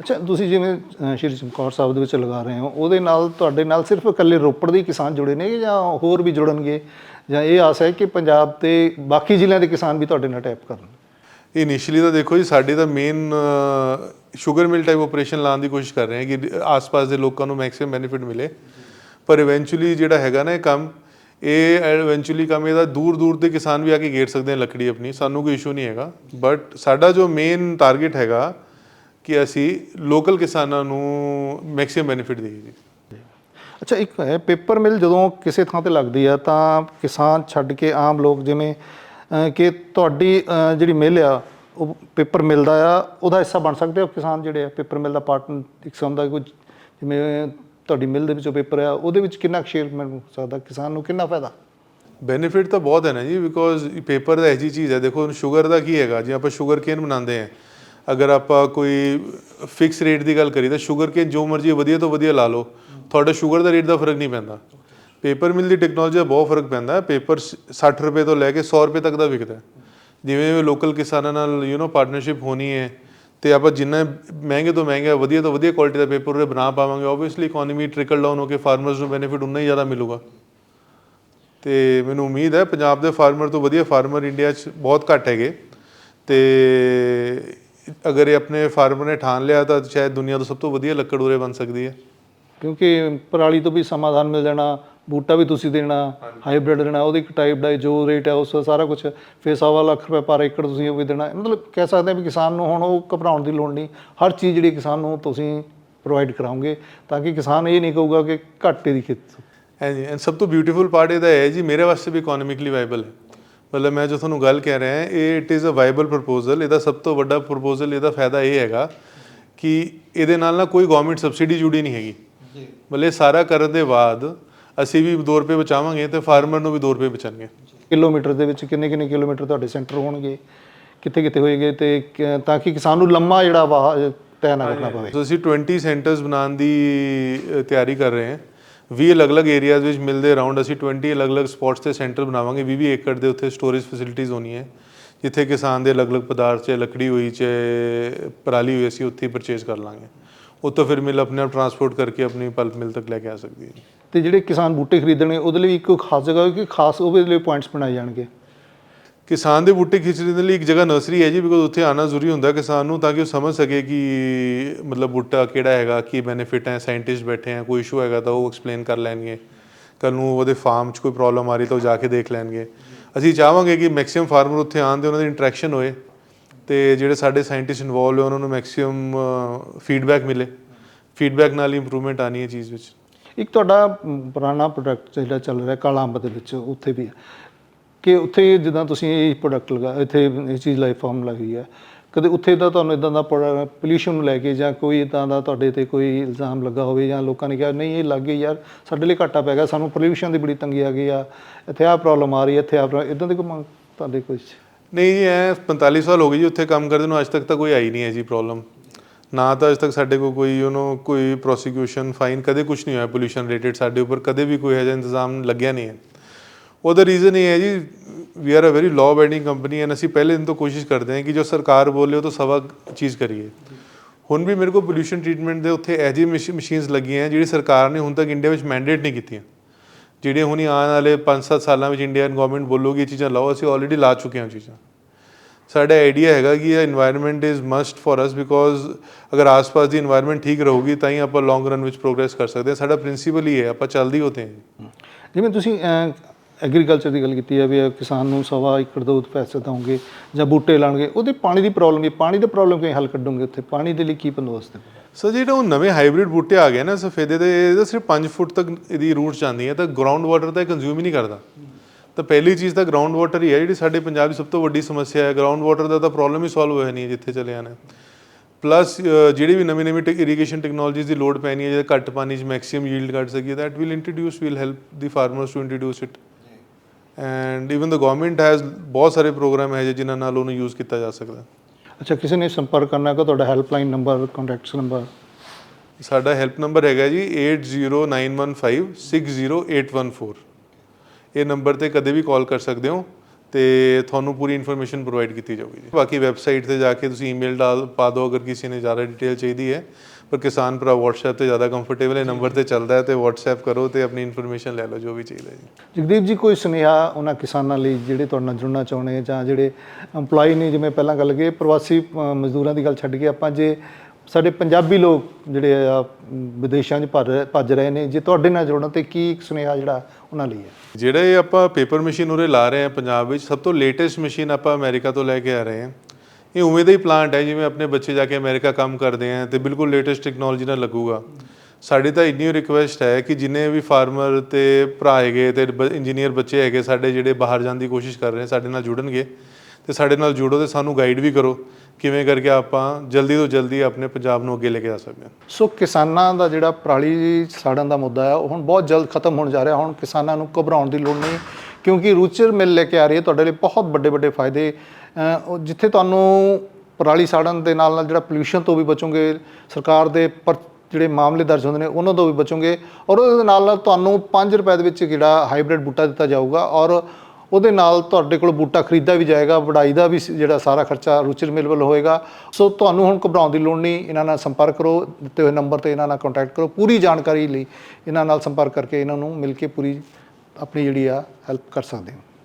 ਅੱਛਾ ਤੁਸੀਂ ਜਿਵੇਂ ਸ਼੍ਰੀ ਚਮਕੌਰ ਸਾਹਿਬ ਦੇ ਵਿੱਚ ਲਗਾ ਰਹੇ ਹੋ ਉਹਦੇ ਨਾਲ ਤੁਹਾਡੇ ਨਾਲ ਸਿਰਫ ਇਕੱਲੇ ਰੋਪੜ ਦੇ ਕਿਸਾਨ ਜੁੜੇ ਨੇ ਜਾਂ ਹੋਰ ਵੀ ਜੁੜਨਗੇ? ਜਾਂ ਇਹ ਆਸ ਹੈ ਕਿ ਪੰਜਾਬ ਤੇ ਬਾਕੀ ਜ਼ਿਲ੍ਹਿਆਂ ਦੇ ਕਿਸਾਨ ਵੀ ਤੁਹਾਡੇ ਨਾਲ ਟੈਪ ਕਰਨ? ਇਨੀਸ਼ੀਅਲੀ ਤਾਂ ਦੇਖੋ ਜੀ, ਸਾਡੀ ਤਾਂ main sugar mill type operation ਲਾਉਣ ਦੀ ਕੋਸ਼ਿਸ਼ ਕਰ ਰਹੇ ਹਾਂ ਕਿ ਆਸ-ਪਾਸ ਦੇ ਲੋਕਾਂ ਨੂੰ ਮੈਕਸਿਮਮ ਬੈਨੀਫਿਟ ਮਿਲੇ। ਪਰ ਇਵੈਂਚੁਅਲੀ ਜਿਹੜਾ ਹੈਗਾ ਨਾ ਇਹ ਕੰਮ, ਇਹ ਇਵੈਂਚੁਅਲੀ ਕੰਮ ਇਹਦਾ ਦੂਰ ਦੂਰ ਦੇ ਕਿਸਾਨ ਵੀ ਆ ਕੇ ਗੇਰ ਸਕਦੇ ਆ ਲੱਕੜੀ ਆਪਣੀ, ਸਾਨੂੰ ਕੋਈ ਇਸ਼ੂ ਨਹੀਂ ਹੈਗਾ। ਬਟ ਸਾਡਾ ਜੋ ਮੇਨ ਟਾਰਗੇਟ ਹੈਗਾ ਕਿ ਅਸੀਂ ਲੋਕਲ ਕਿਸਾਨਾਂ ਨੂੰ ਮੈਕਸਿਮਮ ਬੈਨੀਫਿਟ ਦੇਈਏ ਜੀ। ਅੱਛਾ, ਇੱਕ ਹੈ ਪੇਪਰ ਮਿਲ ਜਦੋਂ ਕਿਸੇ ਥਾਂ ਤੇ ਲੱਗਦੀ ਆ ਤਾਂ ਕਿਸਾਨ ਛੱਡ ਕੇ ਆਮ ਲੋਕ ਜਿਵੇਂ ਕਿ ਤੁਹਾਡੀ ਜਿਹੜੀ ਮਿਲ ਆ, ਉਹ ਪੇਪਰ ਮਿਲਦਾ ਆ, ਉਹਦਾ ਹਿੱਸਾ ਬਣ ਸਕਦੇ ਹੋ ਕਿਸਾਨ ਜਿਹੜੇ ਆ, ਪੇਪਰ ਮਿਲ ਦਾ ਪਾਰਟ ਇੱਕ ਕਿਸਮ ਦਾ ਕੋਈ, ਜਿਵੇਂ ਤੁਹਾਡੀ ਮਿਲ ਦੇ ਵਿੱਚੋਂ ਪੇਪਰ ਆ, ਉਹਦੇ ਵਿੱਚ ਕਿੰਨਾ ਸ਼ੇਅਰ ਮਿਲ ਸਕਦਾ ਕਿਸਾਨ ਨੂੰ, ਕਿੰਨਾ ਫਾਇਦਾ? ਬੈਨੀਫਿਟ ਤਾਂ ਬਹੁਤ ਹੈ ਨਾ ਜੀ ਬਿਕੋਜ਼ ਪੇਪਰ ਦਾ ਐਜੀ ਚੀਜ਼ ਹੈ, ਦੇਖੋ ਹੁਣ ਸ਼ੂਗਰ ਦਾ ਕੀ ਹੈਗਾ, ਜੇ ਆਪਾਂ ਸ਼ੂਗਰ ਕੇਨ ਬਣਾਉਂਦੇ ਆ ਅਗਰ ਆਪਾਂ ਕੋਈ ਫਿਕਸ ਰੇਟ ਦੀ ਗੱਲ ਕਰੀਏ ਤਾਂ ਸ਼ੂਗਰ ਕੇਨ ਜੋ ਮਰਜ਼ੀ ਵਧੀਆ ਤੋਂ ਵਧੀਆ ਲਾ ਲਓ, ਤੁਹਾਡਾ ਸ਼ੂਗਰ ਦਾ ਰੇਟ ਦਾ ਫ਼ਰਕ ਨਹੀਂ ਪੈਂਦਾ। ਪੇਪਰ ਮਿਲ ਦੀ ਟੈਕਨੋਲੋਜੀ ਦਾ ਬਹੁਤ ਫ਼ਰਕ ਪੈਂਦਾ ਹੈ। ਪੇਪਰ 60 ਰੁਪਏ ਤੋਂ ਲੈ ਕੇ 100 ਰੁਪਏ ਤੱਕ ਦਾ ਵਿਕਦਾ ਜਿਵੇਂ ਜਿਵੇਂ ਲੋਕਲ ਕਿਸਾਨਾਂ ਨਾਲ ਯੂ نو ਪਾਰਟਨਰਸ਼ਿਪ ਹੋਣੀ ਹੈ ਤੇ ਆਪਾਂ ਜਿੰਨਾ ਮਹਿੰਗੇ ਤੋਂ ਮਹਿੰਗਾ, ਵਧੀਆ ਤੋਂ ਵਧੀਆ ਕੁਆਲਿਟੀ ਦਾ ਪੇਪਰ ਉਹ ਬਣਾ ਪਾਵਾਂਗੇ ਆਬਵੀਅਸਲੀ ਇਕਨੋਮੀ ਟ੍ਰਿਕਲ ਡਾਊਨ ਹੋ ਕੇ ਫਾਰਮਰਸ ਨੂੰ ਬੈਨੀਫਿਟ ਉਨਾ ਹੀ ਜ਼ਿਆਦਾ ਮਿਲੂਗਾ। ਤੇ ਮੈਨੂੰ ਉਮੀਦ ਹੈ ਪੰਜਾਬ ਦੇ ਫਾਰਮਰ ਤੋਂ ਵਧੀਆ ਫਾਰਮਰ ਇੰਡੀਆ 'ਚ ਬਹੁਤ ਘੱਟ ਹੈਗੇ। ਤੇ ਅਗਰ ਇਹ ਆਪਣੇ ਫਾਰਮਰ ਨੇ ਠਾਣ ਲਿਆ ਤਾਂ ਸ਼ਾਇਦ ਦੁਨੀਆ ਤੋਂ ਸਭ ਤੋਂ ਵਧੀਆ ਲੱਕੜ ਉਰੇ ਬਣ ਸਕਦੀ ਹੈ। ਕਿਉਂਕਿ ਪਰਾਲੀ ਤੋਂ ਵੀ ਸਮਾਧਾਨ ਮਿਲ ਜਾਣਾ ਬੂਟਾ ਵੀ ਤੁਸੀਂ ਦੇਣਾ ਹਾਈਬ੍ਰਿਡ ਦੇਣਾ ਉਹਦੀ ਟਾਈਪ ਦਾ ਜੋ ਰੇਟ ਹੈ ਉਸ ਸਾਰਾ ਕੁਝ ਫੇਰ ਸਵਾ ਲੱਖ ਰੁਪਏ ਪਰ ਏਕੜ ਤੁਸੀਂ ਉਹ ਵੀ ਦੇਣਾ। ਮਤਲਬ ਕਹਿ ਸਕਦੇ ਹਾਂ ਵੀ ਕਿਸਾਨ ਨੂੰ ਹੁਣ ਉਹ ਘਬਰਾਉਣ ਦੀ ਲੋੜ ਨਹੀਂ। ਹਰ ਚੀਜ਼ ਜਿਹੜੀ ਕਿਸਾਨ ਨੂੰ ਤੁਸੀਂ ਪ੍ਰੋਵਾਈਡ ਕਰਾਉਂਗੇ ਤਾਂ ਕਿ ਕਿਸਾਨ ਇਹ ਨਹੀਂ ਕਹੂਗਾ ਕਿ ਘਾਟੇ ਦੀ ਖੇਤੀ ਹਾਂਜੀ ਐਂਡ ਸਭ ਤੋਂ ਬਿਊਟੀਫੁਲ ਪਾਰਟ ਇਹਦਾ ਹੈ ਜੀ ਮੇਰੇ ਵਾਸਤੇ ਵੀ ਇਕਨੋਮਿਕਲੀ ਵਾਈਬਲ ਹੈ। ਮਤਲਬ ਮੈਂ ਜੋ ਤੁਹਾਨੂੰ ਗੱਲ ਕਹਿ ਰਿਹਾ ਇਹ it is a viable proposal ਇਹਦਾ ਸਭ ਤੋਂ ਵੱਡਾ ਪ੍ਰਪੋਜ਼ਲ ਇਹਦਾ ਫਾਇਦਾ ਇਹ ਹੈਗਾ ਕਿ ਇਹਦੇ ਨਾਲ ਨਾ ਕੋਈ ਗਵਰਨਮੈਂਟ ਸਬਸਿਡੀ ਜੁੜੀ ਨਹੀਂ ਹੈਗੀ। ਮਤਲਬ ਇਹ ਸਾਰਾ ਕਰਨ ਦੇ ਬਾਅਦ ਅਸੀਂ ਵੀ 2 ਰੁਪਏ ਬਚਾਵਾਂਗੇ ਤੇ ਫਾਰਮਰ ਨੂੰ ਵੀ 2 ਰੁਪਏ ਬਚਣਗੇ ਕਿਲੋਮੀਟਰ ਦੇ ਵਿੱਚ ਕਿੰਨੇ ਕਿੰਨੇ ਕਿਲੋਮੀਟਰ ਤੁਹਾਡੇ ਸੈਂਟਰ ਹੋਣਗੇ? ਕਿੱਥੇ ਕਿੱਥੇ ਹੋਏਗੇ ਤੇ ਕ- ਤਾਂ ਕਿ ਕਿਸਾਨ ਨੂੰ ਲੰਮਾ ਜਿਹੜਾ ਵਾ ਤੈਅ ਨਾ ਕਰਨਾ ਪਵੇ। ਸੋ ਅਸੀਂ 20 ਸੈਂਟਰਸ ਬਣਾਉਣ ਦੀ ਅ, ਤਿਆਰੀ ਕਰ ਰਹੇ ਹਾਂ। 20 ਅਲੱਗ-ਅਲੱਗ ਏਰੀਆਜ਼ ਵਿੱਚ ਮਿਲਦੇ ਅਰਾਊਂਡ ਅਸੀਂ 20 ਅਲੱਗ-ਅਲੱਗ ਸਪੌਟਸ ਤੇ ਸੈਂਟਰ ਬਣਾਵਾਂਗੇ। 20 ਏਕੜ ਦੇ ਉੱਥੇ ਸਟੋਰੇਜ ਫੈਸਿਲਿਟੀਜ਼ ਹੋਣੀ ਹੈ ਜਿੱਥੇ ਕਿਸਾਨ ਦੇ ਅਲੱਗ-ਅਲੱਗ ਪਦਾਰਥ ਚਾਹੇ ਲੱਕੜੀ ਹੋਈ ਚਾਹੇ ਪਰਾਲੀ ਹੋਈ ਅਸੀਂ ਉੱਥੇ ਪਰਚੇਸ ਕਰ ਲਾਂਗੇ। ਉੱਥੋਂ ਫਿਰ ਮਿਲ ਆਪਣੇ ਆਪ ਟਰਾਂਸਪੋਰਟ ਕਰਕੇ ਆਪਣੀ ਪਲਪ ਮਿਲ ਤੱਕ ਲੈ ਕੇ ਆ ਸਕਦੀ ਹੈ। ਤੇ ਜਿਹੜੇ ਕਿਸਾਨ ਬੂਟੇ ਖਰੀਦਣੇ ਉਹਦੇ ਲਈ ਇੱਕ ਖਾਸ ਜਗ੍ਹਾ ਹੋਏਗੀ ਖਾਸ ਉਹਦੇ ਲਈ ਪੁਆਇੰਟਸ ਬਣਾਏ ਜਾਣਗੇ? ਕਿਸਾਨ ਦੇ ਬੂਟੇ ਖਿੱਚਣ ਦੇ ਲਈ ਇੱਕ ਜਗ੍ਹਾ ਨਰਸਰੀ ਹੈ ਜੀ ਬਿਕੋਜ਼ ਉੱਥੇ ਆਣਾ ਜ਼ਰੂਰੀ ਹੁੰਦਾ ਕਿਸਾਨ ਨੂੰ ਤਾਂ ਕਿ ਉਹ ਸਮਝ ਸਕੇ ਕਿ ਮਤਲਬ ਬੂਟਾ ਕਿਹੜਾ ਹੈਗਾ ਕੀ ਬੈਨੀਫਿਟ ਹੈ ਸਾਇੰਟਿਸਟ ਬੈਠੇ ਆ ਕੋਈ ਇਸ਼ੂ ਹੈਗਾ ਤਾਂ ਉਹ ਐਕਸਪਲੇਨ ਕਰ ਲੈਣਗੇ। ਕੱਲ ਨੂੰ ਉਹਦੇ ਫਾਰਮ 'ਚ ਕੋਈ ਪ੍ਰੋਬਲਮ ਆ ਰਹੀ ਤਾਂ ਉਹ ਜਾ ਕੇ ਦੇਖ ਲੈਣਗੇ। ਅਸੀਂ ਚਾਹਾਂਗੇ ਕਿ ਮੈਕਸਿਮਮ ਫਾਰਮਰ ਉੱਥੇ ਆਉਣ ਤੇ ਉਹਨਾਂ ਦੀ ਇੰਟਰੈਕਸ਼ਨ ਹੋਏ। ਤੇ ਜਿਹੜੇ ਸਾਡੇ ਸਾਇੰਟਿਸਟ ਇਨਵੋਲਵ ਹੋਏ ਉਹਨਾਂ ਨੂੰ ਮੈਕਸਿਮਮ ਫੀਡਬੈਕ ਮਿਲੇ। ਫੀਡਬੈਕ ਨਾਲ ਹੀ ਇੰਪਰੂਵਮੈਂਟ ਆਣੀ ਹੈ ਚੀਜ਼ ਵਿੱਚ। ਇੱਕ ਤੁਹਾਡਾ ਪੁਰਾਣਾ ਪ੍ਰੋਡਕਟ ਜਿਹੜਾ ਚੱਲ ਰਿਹਾ ਕਾਲਾ ਅੰਬ ਦੇ ਵਿੱਚ, ਉੱਥੇ ਵੀ ਹੈ। ਕਿ ਉੱਥੇ ਜਿੱਦਾਂ ਤੁਸੀਂ ਇਹ ਪ੍ਰੋਡਕਟ ਲਗਾ, ਇੱਥੇ ਇਹ ਚੀਜ਼ ਲਾਈਫ ਫਾਰਮ ਲਾਈ ਹੈ। ਕਦੇ ਉੱਥੇ ਦਾ ਤੁਹਾਨੂੰ ਇਦਾਂ ਦਾ ਪੋਲੂਸ਼ਨ ਨੂੰ ਲੈ ਕੇ ਜਾਂ ਕੋਈ ਇਦਾਂ ਦਾ ਤੁਹਾਡੇ ਤੇ ਕੋਈ ਇਲਜ਼ਾਮ ਲੱਗਾ ਹੋਵੇ ਜਾਂ ਲੋਕਾਂ ਨੇ ਕਿਹਾ, ਨਹੀਂ, ਇਹ ਲੱਗ ਗਈ ਯਾਰ, ਸਾਡੇ ਲਈ ਘਾਟਾ ਪੈ ਗਿਆ, ਸਾਨੂੰ ਪੋਲੂਸ਼ਨ ਦੀ ਬੜੀ ਤੰਗੀ ਆ ਗਈ ਆ, ਇੱਥੇ ਆ ਪ੍ਰੋਬਲਮ ਆ ਰਹੀ ਹੈ, ਇੱਥੇ ਆ ਇਦਾਂ ਦੀ ਕੋਈ ਮੰਗ ਤੁਹਾਡੇ ਕੁਝ ਨਹੀਂ ਜੀ, ਐ 45 ਸਾਲ ਹੋ ਗਏ ਜੀ ਉੱਥੇ ਕੰਮ ਕਰਦੇ ਨੂੰ, ਅੱਜ ਤੱਕ ਤਾਂ ਕੋਈ ਆਈ ਨਹੀਂ ਹੈ ਜੀ ਪ੍ਰੋਬਲਮ ਨਾ ਤਾਂ ਅੱਜ ਤੱਕ ਸਾਡੇ ਕੋਲ ਕੋਈ ਉਹਨੂੰ ਕੋਈ ਪ੍ਰੋਸੀਕਿਊਸ਼ਨ ਫਾਈਨ ਕਦੇ ਕੁਝ ਨਹੀਂ ਹੋਇਆ ਪੋਲੂਸ਼ਨ ਰਿਲੇਟਡ ਸਾਡੇ ਉੱਪਰ ਕਦੇ ਵੀ ਕੋਈ ਇਹੋ ਜਿਹਾ ਇੰਤਜ਼ਾਮ ਲੱਗਿਆ ਨਹੀਂ ਹੈ। ਉਹਦਾ ਰੀਜ਼ਨ ਇਹ ਹੈ ਜੀ we are a very law abiding company and ਅਸੀਂ ਪਹਿਲੇ ਦਿਨ ਤੋਂ ਕੋਸ਼ਿਸ਼ ਕਰਦੇ ਹਾਂ ਕਿ ਜੋ ਸਰਕਾਰ ਬੋਲੇ ਉਹ ਤੋਂ ਸਵਾ ਚੀਜ਼ ਕਰੀਏ। ਹੁਣ ਵੀ ਮੇਰੇ ਕੋਲ ਪੋਲੂਸ਼ਨ ਟ੍ਰੀਟਮੈਂਟ ਦੇ ਉੱਥੇ ਇਹੋ ਜਿਹੀ ਮਸ਼ੀਨਸ ਲੱਗੀਆਂ ਜਿਹੜੀ ਸਰਕਾਰ ਨੇ ਹੁਣ ਤੱਕ ਇੰਡੀਆ ਵਿੱਚ ਮੈਂਡੇਟ ਨਹੀਂ ਕੀਤੀਆਂ। ਜਿਹੜੇ ਹੁਣੀ ਆਉਣ ਵਾਲੇ 5-7 ਸਾਲਾਂ ਵਿੱਚ ਇੰਡੀਅਨ ਗਵਰਨਮੈਂਟ ਬੋਲੂਗੀ ਇਹ ਚੀਜ਼ਾਂ, ਲਾਓ ਅਸੀਂ ਆਲਰੇਡੀ ਲਾ ਚੁੱਕੇ ਹਾਂ ਚੀਜ਼ਾਂ। ਸਾਡਾ ਆਈਡੀਆ ਹੈਗਾ ਕਿ ਇਹ environment is must for us because ਅਗਰ ਆਸ-ਪਾਸ ਦੀ এনवायरमेंट ਠੀਕ ਰਹੂਗੀ, ਤਾਂ ਹੀ ਆਪਾਂ ਲੌਂਗ ਰਨ ਵਿੱਚ ਪ੍ਰੋਗਰੈਸ ਕਰ ਸਕਦੇ ਹਾਂ। ਸਾਡਾ ਪ੍ਰਿੰਸੀਪਲ ਹੀ ਹੈ, ਆਪਾਂ ਚੱਲਦੀ ਹੋਤੇ ਹਾਂ। ਜਿਵੇਂ ਤੁਸੀਂ ਐਗਰੀਕਲਚਰ ਦੀ ਗੱਲ ਕੀਤੀ ਹੈ ਵੀ ਕਿਸਾਨ ਨੂੰ ਸਵਾ ਏਕੜ ਦੋ ਪੈਸੇ ਦਵੋਗੇ ਜਾਂ ਬੂਟੇ ਲਾਣਗੇ ਉਹਦੇ ਪਾਣੀ ਦੀ ਪ੍ਰੋਬਲਮ ਹੈ ਪਾਣੀ ਦਾ ਪ੍ਰੋਬਲਮ ਕਿਵੇਂ ਹੱਲ ਕੱਢੋਗੇ ਉੱਥੇ? ਪਾਣੀ ਦੇ ਲਈ ਕੀ ਬੰਦੋਬਸਤ ਹੈ? ਸੋ ਜਿਹੜੇ ਉਹ ਨਵੇਂ ਹਾਈਬ੍ਰਿਡ ਬੂਟੇ ਆ ਗਏ ਨਾ ਸਫੇਦੇ ਦੇ ਇਹਦਾ ਸਿਰਫ 5 ਫੁੱਟ ਤੱਕ ਇਹਦੀ ਰੂਟ ਜਾਂਦੀ ਹੈ ਤਾਂ ਗਰਾਊਂਡ ਵਾਟਰ ਤਾਂ ਕੰਜ਼ਿਊਮ ਹੀ ਨਹੀਂ ਕਰਦਾ। ਤਾਂ ਪਹਿਲੀ ਚੀਜ਼ ਤਾਂ ਗਰਾਊਂਡ ਵਾਟਰ ਹੀ ਹੈ ਜਿਹੜੀ ਸਾਡੇ ਪੰਜਾਬ ਦੀ ਸਭ ਤੋਂ ਵੱਡੀ ਸਮੱਸਿਆ ਹੈ। ਗਰਾਊਂਡ ਵਾਟਰ ਦਾ ਤਾਂ ਪ੍ਰੋਬਲਮ ਹੀ ਸੋਲਵ ਹੋਇਆ ਨਹੀਂ ਹੈ ਜਿੱਥੇ ਚਲੇ ਆਣਾ ਪਲੱਸ ਜਿਹੜੀ ਵੀ ਨਵੀਂ ਨਵੀਂ ਇਰੀਗੇਸ਼ਨ ਟੈਕਨੋਲੋਜੀਜ਼ ਦੀ ਲੋਡ ਪੈਣੀ ਹੈ ਜਿਹਦੇ ਘੱਟ ਪਾਣੀ 'ਚ ਮੈਕਸਿਮਮ ਯੀਲਡ ਕੱਢ ਸਕੀਏ that will introduce will help the farmers to introduce it and even the government has ਬਹੁਤ ਸਾਰੇ ਪ੍ਰੋਗਰਾਮ ਹੈ ਜਿਹੇ ਜਿਨ੍ਹਾਂ ਨਾਲ ਉਹਨੂੰ ਯੂਜ਼ ਕੀਤਾ ਜਾ ਸਕਦਾ। ਅੱਛਾ, ਕਿਸੇ ਨੇ ਸੰਪਰਕ ਕਰਨਾ ਹੈ ਤਾਂ ਤੁਹਾਡਾ ਹੈਲਪਲਾਈਨ ਨੰਬਰ ਕੰਟੈਕਟ ਨੰਬਰ ਸਾਡਾ ਹੈਲਪ ਨੰਬਰ ਹੈਗਾ ਜੀ 8091560814 ਇਹ ਨੰਬਰ ਤੇ ਕਦੇ ਵੀ ਕਾਲ ਕਰ ਸਕਦੇ ਹੋ ਤੇ ਤੁਹਾਨੂੰ ਪੂਰੀ ਇਨਫੋਰਮੇਸ਼ਨ ਪ੍ਰੋਵਾਈਡ ਕੀਤੀ ਜਾਊਗੀ ਜੀ। ਬਾਕੀ ਵੈਬਸਾਈਟ ਤੇ ਜਾ ਕੇ ਤੁਸੀਂ ਈਮੇਲ ਡਾਲ, ਪਾ ਦਿਓ, ਅਗਰ ਕਿਸੇ ਨੇ ਜ਼ਿਆਦਾ ਡਿਟੇਲ ਚਾਹੀਦੀ ਹੈ। ਪਰ ਕਿਸਾਨ ਭਰਾ WhatsApp ਤੇ ਜ਼ਿਆਦਾ ਕੰਫਰਟੇਬਲ ਹੈ ਨੰਬਰ ਤੇ ਚੱਲਦਾ ਹੈ ਤੇ WhatsApp ਕਰੋ ਤੇ ਆਪਣੀ ਇਨਫੋਰਮੇਸ਼ਨ ਲੈ ਲਓ ਜੋ ਵੀ ਚਾਹੀਦਾ ਜੀ। ਜਗਦੀਪ ਜੀ ਕੋਈ ਸੁਨੇਹਾ ਉਹਨਾਂ ਕਿਸਾਨਾਂ ਲਈ ਜਿਹੜੇ ਤੁਹਾਡੇ ਨਾਲ ਜੁੜਨਾ ਚਾਹੁੰਦੇ ਆ ਜਾਂ ਜਿਹੜੇ EMPLOYE ਨੇ ਜਿਵੇਂ ਪਹਿਲਾਂ ਗੱਲ ਕੀਤੀ ਪ੍ਰਵਾਸੀ ਮਜ਼ਦੂਰਾਂ ਦੀ ਗੱਲ ਛੱਡ ਕੇ ਆਪਾਂ ਜੇ ਸਾਡੇ ਪੰਜਾਬੀ ਲੋਕ ਜਿਹੜੇ ਆ ਵਿਦੇਸ਼ਾਂ 'ਚ ਭੱਜ ਰਹੇ- ਭੱਜ ਰਹੇ ਨੇ ਜੇ ਤੁਹਾਡੇ ਨਾਲ ਜੁੜਨ ਤੇ ਕੀ ਇੱਕ ਸੁਨੇਹਾ ਜਿਹੜਾ ਉਹਨਾਂ ਲਈ ਹੈ? ਜਿਹੜੇ ਆਪਾਂ ਪੇਪਰ ਮਸ਼ੀਨ ਉਰੇ ਲਾ ਰਹੇ ਹਾਂ ਪੰਜਾਬ ਵਿੱਚ ਸਭ ਤੋਂ ਲੇਟੈਸਟ ਮਸ਼ੀਨ ਆਪਾਂ ਅਮਰੀਕਾ ਤੋਂ ਲੈ ਕੇ ਆ ਰਹੇ ਹਾਂ। ਇਹ ਉਵੇਂ ਦਾ ਹੀ ਪਲਾਂਟ ਹੈ, ਜਿਵੇਂ ਆਪਣੇ ਬੱਚੇ ਜਾ ਕੇ ਅਮਰੀਕਾ ਕੰਮ ਕਰਦੇ ਆ ਤੇ ਬਿਲਕੁਲ ਲੇਟੈਸਟ ਟੈਕਨੋਲੋਜੀ ਨਾਲ ਲੱਗੂਗਾ। ਸਾਡੀ ਤਾਂ ਇੰਨੀ ਰਿਕੁਐਸਟ ਹੈ ਕਿ ਜਿੰਨੇ ਵੀ ਫਾਰਮਰ ਤੇ ਭਰਾ ਹੈਗੇ ਤੇ ਇੰਜੀਨੀਅਰ ਬੱਚੇ ਹੈਗੇ, ਸਾਡੇ ਜਿਹੜੇ ਬਾਹਰ ਜਾਣ ਦੀ ਕੋਸ਼ਿਸ਼ ਕਰ ਰਹੇ, ਸਾਡੇ ਨਾਲ ਜੁੜਨਗੇ ਤੇ ਸਾਡੇ ਨਾਲ ਜੁੜੋ ਤੇ ਸਾਨੂੰ ਗਾਈਡ ਵੀ ਕਰੋ, ਕਿਵੇਂ ਕਰਕੇ ਆਪਾਂ ਜਲਦੀ ਤੋਂ ਜਲਦੀ ਆਪਣੇ ਪੰਜਾਬ ਨੂੰ ਅੱਗੇ ਲੈ ਕੇ ਆ ਸਕਦੇ ਹਾਂ। ਸੋ ਕਿਸਾਨਾਂ ਦਾ ਜਿਹੜਾ ਪਰਾਲੀ ਸਾੜਨ ਦਾ ਮੁੱਦਾ ਹੈ, ਉਹ ਹੁਣ ਬਹੁਤ ਜਲਦ ਖਤਮ ਹੋਣ ਜਾ ਰਿਹਾ, ਹੁਣ ਕਿਸਾਨਾਂ ਨੂੰ ਘਬਰਾਉਣ ਦੀ ਲੋੜ ਨਹੀਂ, ਕਿਉਂਕਿ ਰੂਚਰ ਮਿਲ ਲੈ ਕੇ ਆ ਰਹੀ ਹੈ, ਤੁਹਾਡੇ ਲਈ ਬਹੁਤ ਵੱਡੇ ਵੱਡੇ ਫਾਇਦੇ ਉਹ ਜਿੱਥੇ ਤੁਹਾਨੂੰ ਪਰਾਲੀ ਸਾੜਨ ਦੇ ਨਾਲ ਨਾਲ ਜਿਹੜਾ ਪੋਲੂਸ਼ਨ ਤੋਂ ਵੀ ਬਚੋਗੇ, ਸਰਕਾਰ ਦੇ ਪਰ ਜਿਹੜੇ ਮਾਮਲੇ ਦਰਜ ਹੁੰਦੇ ਨੇ, ਉਹਨਾਂ ਤੋਂ ਵੀ ਬਚੋਗੇ। ਔਰ ਉਹਦੇ ਨਾਲ ਨਾਲ ਤੁਹਾਨੂੰ 5 ਰੁਪਏ ਦੇ ਵਿੱਚ ਜਿਹੜਾ ਹਾਈਬ੍ਰਿਡ ਬੂਟਾ ਦਿੱਤਾ ਜਾਊਗਾ ਔਰ ਉਹਦੇ ਨਾਲ ਤੁਹਾਡੇ ਕੋਲ ਬੂਟਾ ਖਰੀਦਾ ਵੀ ਜਾਏਗਾ, ਵਢਾਈ ਦਾ ਵੀ ਜਿਹੜਾ ਸਾਰਾ ਖਰਚਾ ਰੁਚਿਰ ਮਿਲ ਵੱਲ ਹੋਏਗਾ। ਸੋ ਤੁਹਾਨੂੰ ਹੁਣ ਘਬਰਾਉਣ ਦੀ ਲੋੜ ਨਹੀਂ, ਇਹਨਾਂ ਨਾਲ ਸੰਪਰਕ ਕਰੋ ਦਿੱਤੇ ਹੋਏ ਨੰਬਰ ਤੇ ਇਹਨਾਂ ਨਾਲ ਕੰਟੈਕਟ ਕਰੋ, ਪੂਰੀ ਜਾਣਕਾਰੀ ਲਈ ਇਹਨਾਂ ਨਾਲ ਸੰਪਰਕ ਕਰਕੇ ਇਹਨਾਂ ਨੂੰ ਮਿਲ ਕੇ ਪੂਰੀ ਆਪਣੀ ਜਿਹੜੀ ਆ ਹੈਲਪ ਕਰ ਸਕਦੇ ਹੋ।